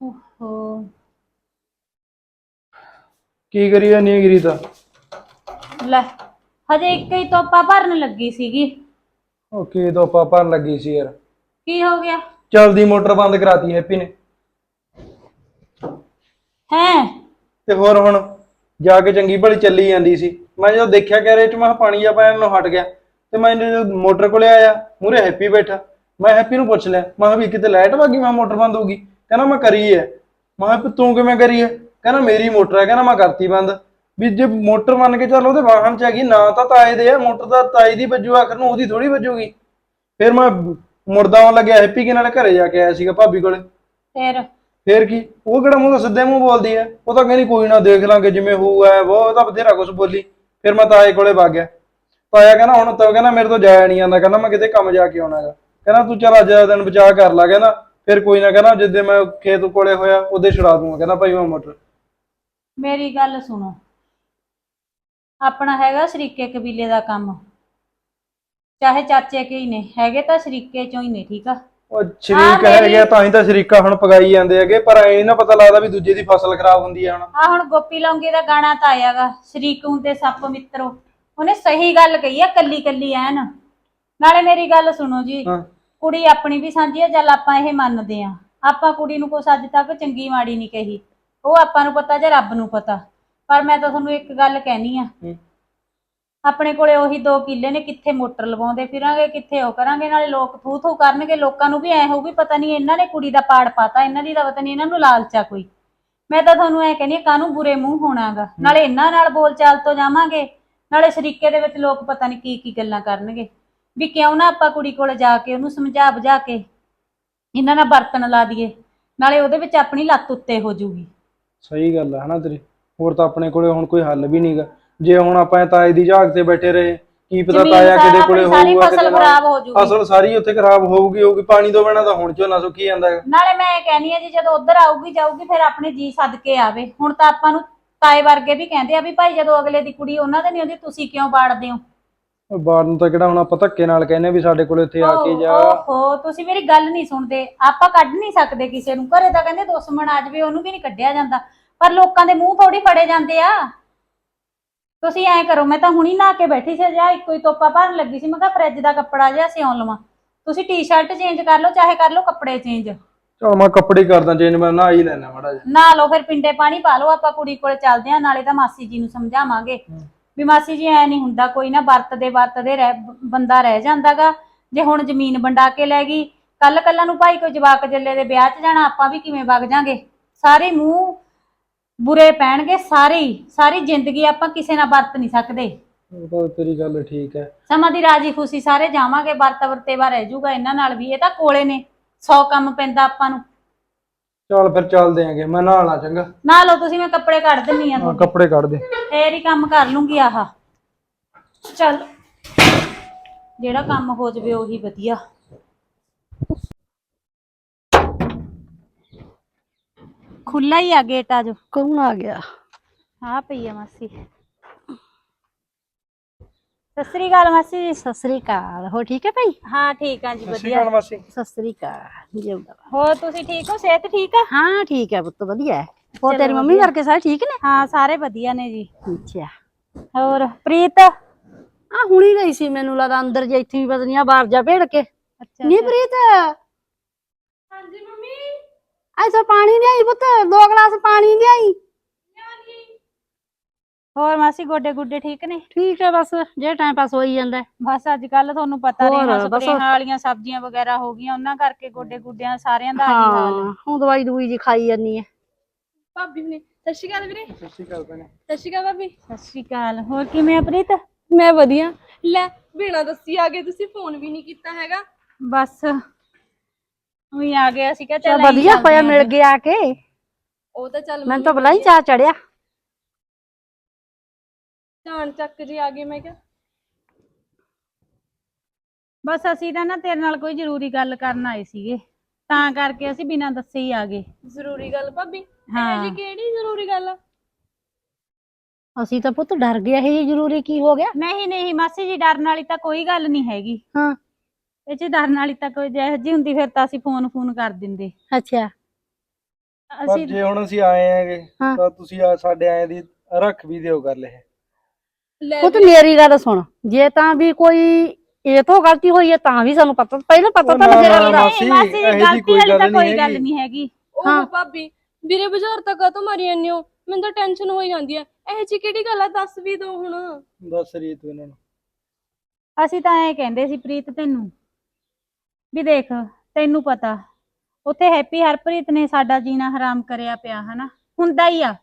ਓਹੋ। ਕੀ ਕਰੀ ਜਾਨੀ ਹੈ ਗਿਰੀ ਤਾਂ ਲੈ ਹਜੇ ਇੱਕ ਹੀ ਤੋਪਾ ਭਰਨ ਲੱਗੀ ਸੀਗੀ। ਉਹ ਕੀ ਤੋਪਾ ਭਰਨ ਲੱਗੀ ਸੀ ਯਾਰ? ਕੀ ਹੋ ਗਿਆ? ਚਲਦੀ ਮੋਟਰ ਬੰਦ ਕਰਾਤੀ ਹੈਪੀ ਨੇ। ਹੈ? ਤੇ ਹੋਰ ਹੁਣ ਜਾ ਕੇ ਚੰਗੀ ਭਲੀ ਚੱਲੀ ਜਾਂਦੀ ਸੀ। ਮੈਂ ਜਦੋਂ ਦੇਖਿਆ ਕੈਰੇ ਚ ਮੈਂ ਕਿਹਾ ਪਾਣੀ ਜਾ ਪੈਣ ਨੂੰ ਹਟ ਗਿਆ। ਤੇ ਮੈਂ ਜਦੋਂ ਮੋਟਰ ਕੋਲੇ ਆਇਆ ਮੂਰੇ ਹੈਪੀ ਬੈਠਾ। ਮੈਂ ਹੈਪੀ ਨੂੰ ਪੁੱਛ ਲਿਆ। ਮੈਂ ਕਿਹਾ ਵੀ ਕਿਤੇ ਲਾਈਟ ਵਾਗੀ? ਮੈਂ ਮੋਟਰ ਬੰਦ ਹੋਊਗੀ। ਕਹਿੰਦਾ ਮੈਂ ਕਰੀ ਹੈ ਮੈਂ ਕਿਹਾ ਵੀ ਤੂੰ ਕਿਵੇਂ ਕਰੀ ਹੈ ਕਹਿੰਦਾ ਮੇਰੀ ਮੋਟਰ ਹੈ ਕਹਿੰਦਾ ਮੈਂ ਕਰਤੀ ਬੰਦ। ਵੀ ਜੇ ਮੋਟਰ ਮੰਨ ਕੇ ਚੱਲ ਉਹਦੇ ਵਾਹਨ ਚ ਹੈਗੀ ਨਾ ਤਾਂ ਤਾਏ ਦੇ ਆ ਮੋਟਰ ਦਾ ਤਾਏ ਦੀ ਵੱਜੂ ਆਖਰ ਨੂੰ ਉਹਦੀ ਥੋੜੀ ਵੱਜੂਗੀ। ਫਿਰ ਮੈਂ ਮੁਰਦਾ ਆਉਣ ਲੱਗਿਆ ਹੈਪੀ ਕੇ ਨਾਲ ਘਰੇ ਜਾ ਕੇ ਆਇਆ ਸੀਗਾ ਭਾਬੀ ਕੋਲੇ। ਫਿਰ? ਫੇਰ ਕੀ? ਉਹ ਕਿਹੜਾ ਮੂੰਹ ਸਿੱਧੇ ਮੂੰਹ ਬੋਲਦੀ ਐ? ਉਹ ਤਾਂ ਕਹਿੰਦੀ ਕੋਈ ਨਾ ਦੇਖ ਲਾਂਗੇ ਜਿਵੇਂ ਹੋਊਗਾ ਉਹ ਤਾਂ ਬਥੇਰਾ ਕੁਝ ਬੋਲੀ। ਫਿਰ ਮੈਂ ਤਾਏ ਕੋਲੇ ਵਗ ਗਿਆ। ਤਾਇਆ ਕਹਿੰਦਾ ਹੁਣ ਤਾਂ ਕਹਿੰਦਾ ਮੇਰੇ ਤੋਂ ਜਾਇਆ ਨਹੀਂ ਜਾਂਦਾ। ਕਹਿੰਦਾ ਮੈਂ ਕਿਤੇ ਕੰਮ ਜਾ ਕੇ ਆਉਣਾਗਾ ਕਹਿੰਦਾ ਤੂੰ ਚੱਲ ਅੱਜ ਦਾ ਦਿਨ ਬਚਾ ਕਰ ਲਾ। ਕਹਿੰਦਾ ਫਿਰ ਕੋਈ ਨਾ ਕਹਿੰਦਾ ਜਿੱਦੇ ਮੈਂ ਖੇਤ ਕੋਲੇ ਹੋਇਆ ਉਹਦੇ ਛੁਡਾ ਦੂੰਗਾ ਕਹਿੰਦਾ ਭਾਈ ਮੈਂ ਮੋਟਰ। ਮੇਰੀ ਗੱਲ ਸੁਣੋ। ਆਪਣਾ ਹੈਗਾ ਸ਼ਰੀਕੇ ਕਬੀਲੇ ਦਾ ਕੰਮ। ਚਾਹੇ ਚਾਚੇ ਕੇ ਹੀ ਨੇ ਹੈਗੇ ਤਾਂ ਸ਼ਰੀਕੇ ਚੋਂ ਹੀ ਨੇ ਠੀਕ ਆ? ਉਹ ਸ਼ਰੀਕ ਮੇਰੀ- ਹੈਗੇ ਆ, ਤਾਂ ਹੀ ਤਾਂ ਸ਼ਰੀਕਾ ਹੁਣ ਪਗਾਈ ਜਾਂਦੇ ਹੈਗੇ ਪਰ ਐ ਨਾ ਪਤਾ ਲੱਗਦਾ ਵੀ ਦੂਜੇ ਦੀ ਫਸਲ ਖਰਾਬ ਹੁੰਦੀ ਹੈ ਹੁਣ। ਆ ਹੁਣ ਗੋਪੀ ਲੌਂਗੇ ਦਾ ਗਾਣਾ ਤਾਂ ਆਇਆਗਾ ਸ਼ਰੀਕੂ ਤੇ ਸੱਪ ਮਿੱਤਰੋ। ਉਹਨੇ ਸਹੀ ਗੱਲ ਕਹੀ ਆ ਕੱਲੀ ਕੱਲੀ ਐਨ। ਨਾਲੇ ਮੇਰੀ ਗੱਲ ਸੁਣੋ ਜੀ ਹਾਂ। ਕੁੜੀ ਆਪਣੀ ਵੀ ਸਾਂਝੀ ਆ ਚੱਲ ਆਪਾਂ ਇਹ ਮੰਨਦੇ ਆ। ਆਪਾਂ ਕੁੜੀ ਨੂੰ ਕੁਛ ਅੱਜ ਤੱਕ ਚੰਗੀ ਮਾੜੀ ਨਹੀਂ ਕਹੀ। ਉਹ ਆਪਾਂ ਨੂੰ ਪਤਾ ਜਾਂ ਰੱਬ ਨੂੰ ਪਤਾ। ਪਰ ਮੈਂ ਤਾਂ ਤੁਹਾਨੂੰ ਇੱਕ ਗੱਲ ਕਹਿਣੀ ਆ। ਹੂੰ। ਆਪਣੇ ਕੋਲੇ ਉਹੀ 2 ਕਿੱਲੇ ਨੇ ਕਿੱਥੇ ਮੋਟਰ ਲਵਾਉਂਦੇ ਫਿਰਾਂਗੇ ਕਿੱਥੇ ਉਹ ਕਰਾਂਗੇ ਨਾਲੇ ਲੋਕ ਥੂ ਥੂ ਕਰਨਗੇ ਲੋਕਾਂ ਨੂੰ ਵੀ ਐ ਹੋਊਗੀ ਪਤਾ ਨਹੀਂ ਇਹਨਾਂ ਨੇ ਕੁੜੀ ਦਾ ਪਾੜ ਪਾਤਾ ਇਹਨਾਂ ਦੀ ਤਾਂ ਪਤਾ ਨਹੀਂ ਇਹਨਾਂ ਨੂੰ ਲਾਲਚਾ ਕੋਈ। ਮੈਂ ਤਾਂ ਤੁਹਾਨੂੰ ਐ ਕਹਿੰਦੀ ਆ ਕਾਹਨੂੰ ਬੁਰੇ ਮੂੰਹ ਹੋਣਾਗਾ? ਨਾਲੇ ਇਹਨਾਂ ਨਾਲ ਬੋਲ ਚਾਲ ਤੋਂ ਜਾਵਾਂਗੇ ਨਾਲੇ ਸ਼ਰੀਕੇ ਦੇ ਵਿੱਚ ਲੋਕ ਪਤਾ ਨਹੀਂ ਕੀ ਕੀ ਗੱਲਾਂ ਕਰਨਗੇ। ਵੀ ਕਿਉਂ ਨਾ ਆਪਾਂ ਕੁੜੀ ਕੋਲ ਜਾ ਕੇ ਉਹਨੂੰ ਸਮਝਾ ਬੁਝਾ ਕੇ ਇਹਨਾਂ ਨਾਲ ਵਰਤਣ ਲਾ ਦਈਏ ਨਾਲੇ ਉਹਦੇ ਵਿੱਚ ਆਪਣੀ ਲੱਤ ਉੱਤੇ ਹੋ ਜੂਗੀ ਸਹੀ ਗੱਲ ਹੈ ਹਨਾ ਤੇਰੀ? ਹੋਰ ਤਾਂ ਆਪਣੇ ਕੋਲੇ ਹੁਣ ਕੋਈ ਹੱਲ ਵੀ ਨਹੀਂਗਾ ਜੇ ਹੁਣ ਆਪਾਂ ਤਾਏ ਦੀ ਝਾਕ ਤੇ ਬੈਠੇ ਰਹੇ ਕੀ ਪਤਾ ਜ਼ਮੀਨ ਤਾਇਆ ਕਿਹਦੇ ਸਾਰਾ ਕੋਲੇ ਆਪਣੀ ਸਾਰੀ ਹੋਊਗਾ ਫਸਲ ਖਰਾਬ ਹੋ ਜੂਗੀ ਫਸਲ ਸਾਰੀ ਉੱਥੇ ਖਰਾਬ ਹੋਊਗੀ ਹੋਊਗੀ ਪਾਣੀ ਤੋਂ ਬਿਨਾਂ ਤਾਂ ਹੁਣ ਝੋਨਾ ਸੁੱਕੀ ਜਾਂਦਾ ਹੈ ਨਾਲੇ ਮੈਂ ਇਹ ਕਹਿੰਦੀ ਆ ਜੀ ਜਦੋਂ ਉਧਰ ਆਊਗੀ ਜਾਊਗੀ ਫਿਰ ਆਪਣੇ ਜੀ ਸੱਦ ਕੇ ਆਵੇ। ਹੁਣ ਤਾਂ ਆਪਾਂ ਨੂੰ ਤਾਏ ਵਰਗੇ ਵੀ ਕਹਿੰਦੇ ਆ ਵੀ ਭਾਈ ਜਦੋਂ ਅਗਲੇ ਦੀ ਕੁੜੀ ਉਹਨਾਂ ਦੇ ਨਹੀਂ ਆਉਂਦੀ ਤੁਸੀਂ ਕਿਉਂ ਬਾੜਦੇ ਹੋ? ਬਾਹਰ ਨੂੰ ਤਾਂ ਕਿਹੜਾ ਹੁਣ ਆਪਾਂ ਧੱਕੇ ਨਾਲ ਕਹਿੰਦੇ ਵੀ ਸਾਡੇ ਕੋਲੇ ਇੱਥੇ ਆ ਕੇ ਜਾ। ਓਹੋ ਤੁਸੀਂ ਮੇਰੀ ਗੱਲ ਨਹੀਂ ਸੁਣਦੇ। ਆਪਾਂ ਕੱਢ ਨਹੀਂ ਸਕਦੇ ਕਿਸੇ ਨੂੰ। ਘਰੇ ਤਾਂ ਕਹਿੰਦੇ ਦੁਸ਼ਮਣ ਆ ਜਾਵੇ ਉਹਨੂੰ ਵੀ ਨਹੀਂ ਕੱਢਿਆ ਜਾਂਦਾ। ਪਰ ਲੋਕਾਂ ਦੇ ਮੂੰਹ ਥੋੜੀ ਫੜੇ ਜਾਂਦੇ ਆ। ਤੁਸੀਂ ਐਂ ਕਰੋ ਮੈਂ ਤਾਂ ਹੁਣੀ ਨਹਾ ਕੇ ਬੈਠੀ ਸੀ ਜਾਂ ਇੱਕੋ ਹੀ ਤੋਪਾ ਭਰਨ ਲੱਗੀ ਸੀ। ਮੈਂ ਕਿਹਾ ਫਰਿੱਜ ਦਾ ਕੱਪੜਾ ਜਿਹਾ ਸਿਉਣ ਲਵਾਂ। ਤੁਸੀਂ ਟੀ-ਸ਼ਰਟ ਚੇਂਜ ਕਰ ਲਓ ਚਾਹੇ ਕਰ ਲਓ ਕੱਪੜੇ ਚੇਂਜ ਚਲ ਮੈਂ ਕੱਪੜੇ ਕਰਦਾ ਚੇਂਜ ਮੈਂ ਨਹਾ ਹੀ ਲੈਣਾ ਮਾੜਾ ਜਿਹਾ। ਨਾ ਲਓ ਫਿਰ ਪਿੰਡੇ ਪਾਣੀ ਪਾ ਲਓ। ਆਪਾਂ ਕੁੜੀ ਕੋਲ ਚੱਲਦੇ ਆ ਨਾਲੇ ਤਾਂ ਮਾਸੀ ਜੀ ਨੂੰ ਸਮਝਾਵਾਂਗੇ। ਵੀ ਮਾਸੀ ਜੀ ਐ ਨਹੀਂ ਹੁੰਦਾ ਕੋਈ ਨਾ ਵਰਤਦੇ ਵਰਤਦੇ ਰਹਿ ਬੰਦਾ ਰਹਿ ਜਾਂਦਾਗਾ। ਜੇ ਹੁਣ ਜ਼ਮੀਨ ਵੰਡਾ ਕੇ ਲੈ ਗਈ ਕੱਲ ਕੱਲਾ ਨੂੰ ਭਾਈ ਕੋਈ ਜਵਾਕ ਜੱਲੇ ਦੇ ਵਿਆਹ 'ਚ ਜਾਣਾ ਆਪਾਂ ਵੀ ਕਿਵੇਂ ਵਗ ਜਾਾਂਗੇ? ਸਾਰੇ ਮੂੰਹ ਬੁਰੇ ਪੈਣਗੇ ਸਾਰੇ ਸਾਰੀ ਜ਼ਿੰਦਗੀ ਆਪਾਂ ਕਿਸੇ ਨਾਲ ਵਰਤ ਨਹੀਂ ਸਕਦੇ। ਉਹ ਤਾਂ ਤੇਰੀ ਗੱਲ ਠੀਕ ਹੈ। ਸਮਾਂ ਦੀ ਰਾਜੀ ਖੁਸ਼ੀ ਸਾਰੇ ਜਾਵਾਂਗੇ ਵਰਤ ਵਰਤੇਵਾ ਰਹਿ ਜਾਊਗਾ ਇਹਨਾਂ ਨਾਲ ਵੀ ਇਹ ਤਾਂ ਕੋਲੇ ਨੇ 100 ਕੰਮ ਪੈਂਦਾ ਆਪਾਂ ਨੂੰ। ਚਲ ਫਿਰ ਚੱਲਦੇ ਆਂਗੇ ਮੈਂ ਨਹਾਣਾ ਚੰਗਾ। ਨਾ ਲਓ ਤੁਸੀਂ ਮੈਂ ਕੱਪੜੇ ਕੱਢ ਦਿੰਨੀ ਆ ਹਾਂ, ਕੱਪੜੇ ਕੱਢ ਦੇ। ਫੇਰ ਹੀ ਕੰਮ ਕਰ ਲੂੰਗੀ ਆਹ। ਚੱਲ ਜਿਹੜਾ ਕੰਮ ਹੋ ਜਵੇ ਉਹੀ ਵਧੀਆ। ਖੁੱਲਾ ਹੀ ਆ ਗੇਟ ਆ ਜੋ ਕੌਣ ਆ ਗਿਆ? ਹਾਂ ਪਈ ਆ ਮਾਸੀ। ਸਤਿ ਸ੍ਰੀ ਅਕਾਲ ਮਾਸੀ ਜੀ। ਸਤਿ ਸ੍ਰੀ ਅਕਾਲ ਹੋ ਠੀਕ ਹੈ ਭਾਈ? ਹਾਂ ਠੀਕ ਆ ਜੀ ਵਧੀਆ। ਮਾਸੀ। ਸਤਿ ਸ੍ਰੀ ਅਕਾਲ ਜਿਉਂਦਾ। ਹੋਰ ਤੁਸੀਂ ਠੀਕ ਹੋ? ਸਿਹਤ ਠੀਕ ਆ? ਹਾਂ ਠੀਕ ਹੈ ਪੁੱਤ ਵਧੀਆ ਹੈ। ਹੋਰ ਤੇਰੀ ਮੰਮੀ। ਕਰਕੇ ਸਾਰੇ ਠੀਕ ਨੇ? ਹਾਂ ਸਾਰੇ ਵਧੀਆ ਨੇ ਜੀ। ਅੱਛਾ। ਹੋਰ ਪ੍ਰੀਤ? ਆ ਹੁਣੀ ਗਈ ਸੀ ਮੈਨੂੰ ਲੱਗਦਾ ਅੰਦਰ ਜੇ ਇੱਥੇ ਵੀ ਪਤਾ ਨਹੀਂ ਆ ਬਾਹਰ ਜਾ ਭੇੜ ਕੇ। ਅੱਛਾ ਨਹੀਂ ਪ੍ਰੀਤ? ਹਾਂਜੀ ਮੰਮੀ। ਐਸਾ ਪਾਣੀ ਲਿਆਈ ਪੁੱਤ ਦੋ ਗਲਾਸ ਪਾਣੀ ਲਿਆਈ। ਹੋਰ ਮਾਸੀ ਗੋਡੇ ਗੁੱਡੇ ਠੀਕ ਨੇ? ਠੀਕ ਹੈ ਬਸ ਜੇ ਟਾਈਮ ਪਾਸ ਹੋਈ ਜਾਂਦਾ। ਬਸ ਅੱਜ ਕੱਲ ਤੁਹਾਨੂੰ ਪਤਾ ਹੋਰ, ਰੇਹਾਂ ਬਸ ਸਪਰੇਹਾਂ ਵਾਲੀਆਂ ਸਬਜ਼ੀਆਂ ਵਗੈਰਾ ਹੋ ਗਈਆਂ ਉਹਨਾਂ ਕਰਕੇ ਗੋਡੇ ਗੁੱਡਿਆਂ ਸਾਰਿਆਂ ਦਾ ਆਹੀ ਹਾਲ ਹੈ। ਹਾਂ ਹੁਣ ਦਵਾਈ ਦਵਾਈ ਜੀ ਖਾਈ ਜਾਨੀ ਹੈ। ਭਾਬੀ ਨੇ ਸਤਿ ਸ਼੍ਰੀ ਅਕਾਲ ਵੀਰੇ। ਸਸੀ ਕਾਲ ਭੈਣੇ। ਸਤਿ ਸ਼੍ਰੀ ਅਕਾਲ ਭਾਬੀ। ਸਤਿ ਸ਼੍ਰੀ ਅਕਾਲ ਹੋਰ ਕਿਵੇਂ ਆ ਪ੍ਰੀਤ? ਮੈਂ ਵਧੀਆ। ਲੈ ਬਿਨਾਂ ਦੱਸੀ ਆ ਗਏ ਤੁਸੀਂ ਫੋਨ ਵੀ ਨਹੀਂ ਕੀਤਾ ਹੈਗਾ। ਬਸ ਉਹੀ ਆ ਗਿਆ ਸੀ ਕਿ ਚਲ ਵਧੀਆ ਜਾਂਦੇ ਹੋਇਆ। ਮਿਲ ਗਿਆ ਆ ਕੇ। ਉਹ ਤਾਂ ਚੱਲ ਮੈਨੂੰ ਤਾਂ ਬਲਾ ਹੀ ਚਾਹ ਚੜਿਆ। ਜਾਣ ਚੱਕ ਜੀ ਆ ਗਏ ਮੈਂ ਕਿਹਾ। ਬਸ ਅਸੀਂ ਤਾਂ ਨਾ ਤੇਰੇ ਨਾਲ ਕੋਈ ਜ਼ਰੂਰੀ ਗੱਲ ਕਰਨ ਆਏ ਸੀਗੇ। ਤਾਂ ਕਰਕੇ ਅਸੀਂ ਬਿਨਾਂ ਦੱਸੇ ਹੀ ਆ ਗਏ। ਜ਼ਰੂਰੀ ਗੱਲ ਭਾਬੀ ਹਾਂ। ਇਹ ਜੀ ਕਿਹੜੀ ਜ਼ਰੂਰੀ ਗੱਲ ਆ? ਅਸੀਂ ਤਾਂ ਪੁੱਤ ਡਰ ਗਿਆ ਇਹ ਜ਼ਰੂਰੀ ਕੀ ਹੋ ਗਿਆ? ਨਹੀਂ ਨਹੀਂ ਮਾਸੀ ਜੀ ਡਰਨ ਵਾਲੀ ਤਾਂ ਕੋਈ ਗੱਲ ਨਹੀਂ ਹੈਗੀ। ਹਾਂ। ਇਹ ਚ ਡਰਨ ਵਾਲੀ ਤਾਂ ਕੋਈ ਜਿਹੋ ਜਿਹੀ ਹੁੰਦੀ ਫਿਰ ਤਾਂ ਅਸੀਂ ਫੋਨ ਫੋਨ ਕਰ ਦਿੰਦੇ। ਅੱਛਾ। ਪਰ ਅਸੀਂ ਜੇ ਹੁਣ ਅਸੀਂ ਆਏ ਆਂਗੇ ਹਾਂ। ਤਾਂ ਤੁਸੀਂ ਆ ਸਾਡੇ ਆਏ ਦੀ ਰੱਖ ਵੀ ਦਿਓ ਗੱਲ ਇਹ। ਲੈ ਪੁੱਤ ਮੇਰੀ ਗੱਲ ਸੁਣ ਜੇ ਤਾਂ ਵੀ ਕੋਈ ਇਹ ਤੋਂ ਗਲਤੀ ਹੋਈ ਹੈ ਤਾਂ ਵੀ ਸਾਨੂੰ ਪਤਾ ਪਹਿਲਾਂ ਪਤਾ ਤਾਂ ਨਾ, ਲੱਗੇਗਾ ਨਾ, ਲੱਗਦਾ। ਮਾਸੀ, ਮਾਸੀ ਇਹੋ ਜੀ ਜਿਹੀ ਗਲਤੀ ਕੋਈ ਵਾਲੀ ਤਾਂ ਗੱਲ ਕੋਈ ਨਹੀਂ ਗੱਲ ਹੈਗੀ। ਨਹੀਂ ਹੈਗੀ। ਉਹ ਹਾਂ। ਭਾਬੀ ਵੀਰੇ ਬਾਜ਼ਾਰ ਤੱਕ ਤੋਂ ਮਾਰੀ ਜਾਂਦੇ ਹੋ? ਮੈਨੂੰ ਤਾਂ ਟੈਨਸ਼ਨ ਹੋਈ ਜਾਂਦੀ ਹੈ। ਇਹ ਜੀ ਕਿਹੜੀ ਗੱਲ ਆ? ਦੱਸ ਵੀ ਦੋ ਹੁਣ। ਦੱਸ ਰਹੀ ਤੂੰ ਇਹਨਾਂ ਨੂੰ। ਅਸੀਂ ਤਾਂ ਐਂ ਕਹਿੰਦੇ ਸੀ ਪ੍ਰੀਤ ਤੈਨੂੰ। ਵੀ ਦੇਖ ਤੈਨੂੰ ਪਤਾ। ਉੱਥੇ ਹੈਪੀ ਹਰਪ੍ਰੀਤ ਨੇ ਸਾਡਾ ਜੀਣਾ ਹਰਾਮ ਕਰਿਆ ਪਿਆ ਹਨਾ? ਹੁੰਦਾ ਹੀ ਆ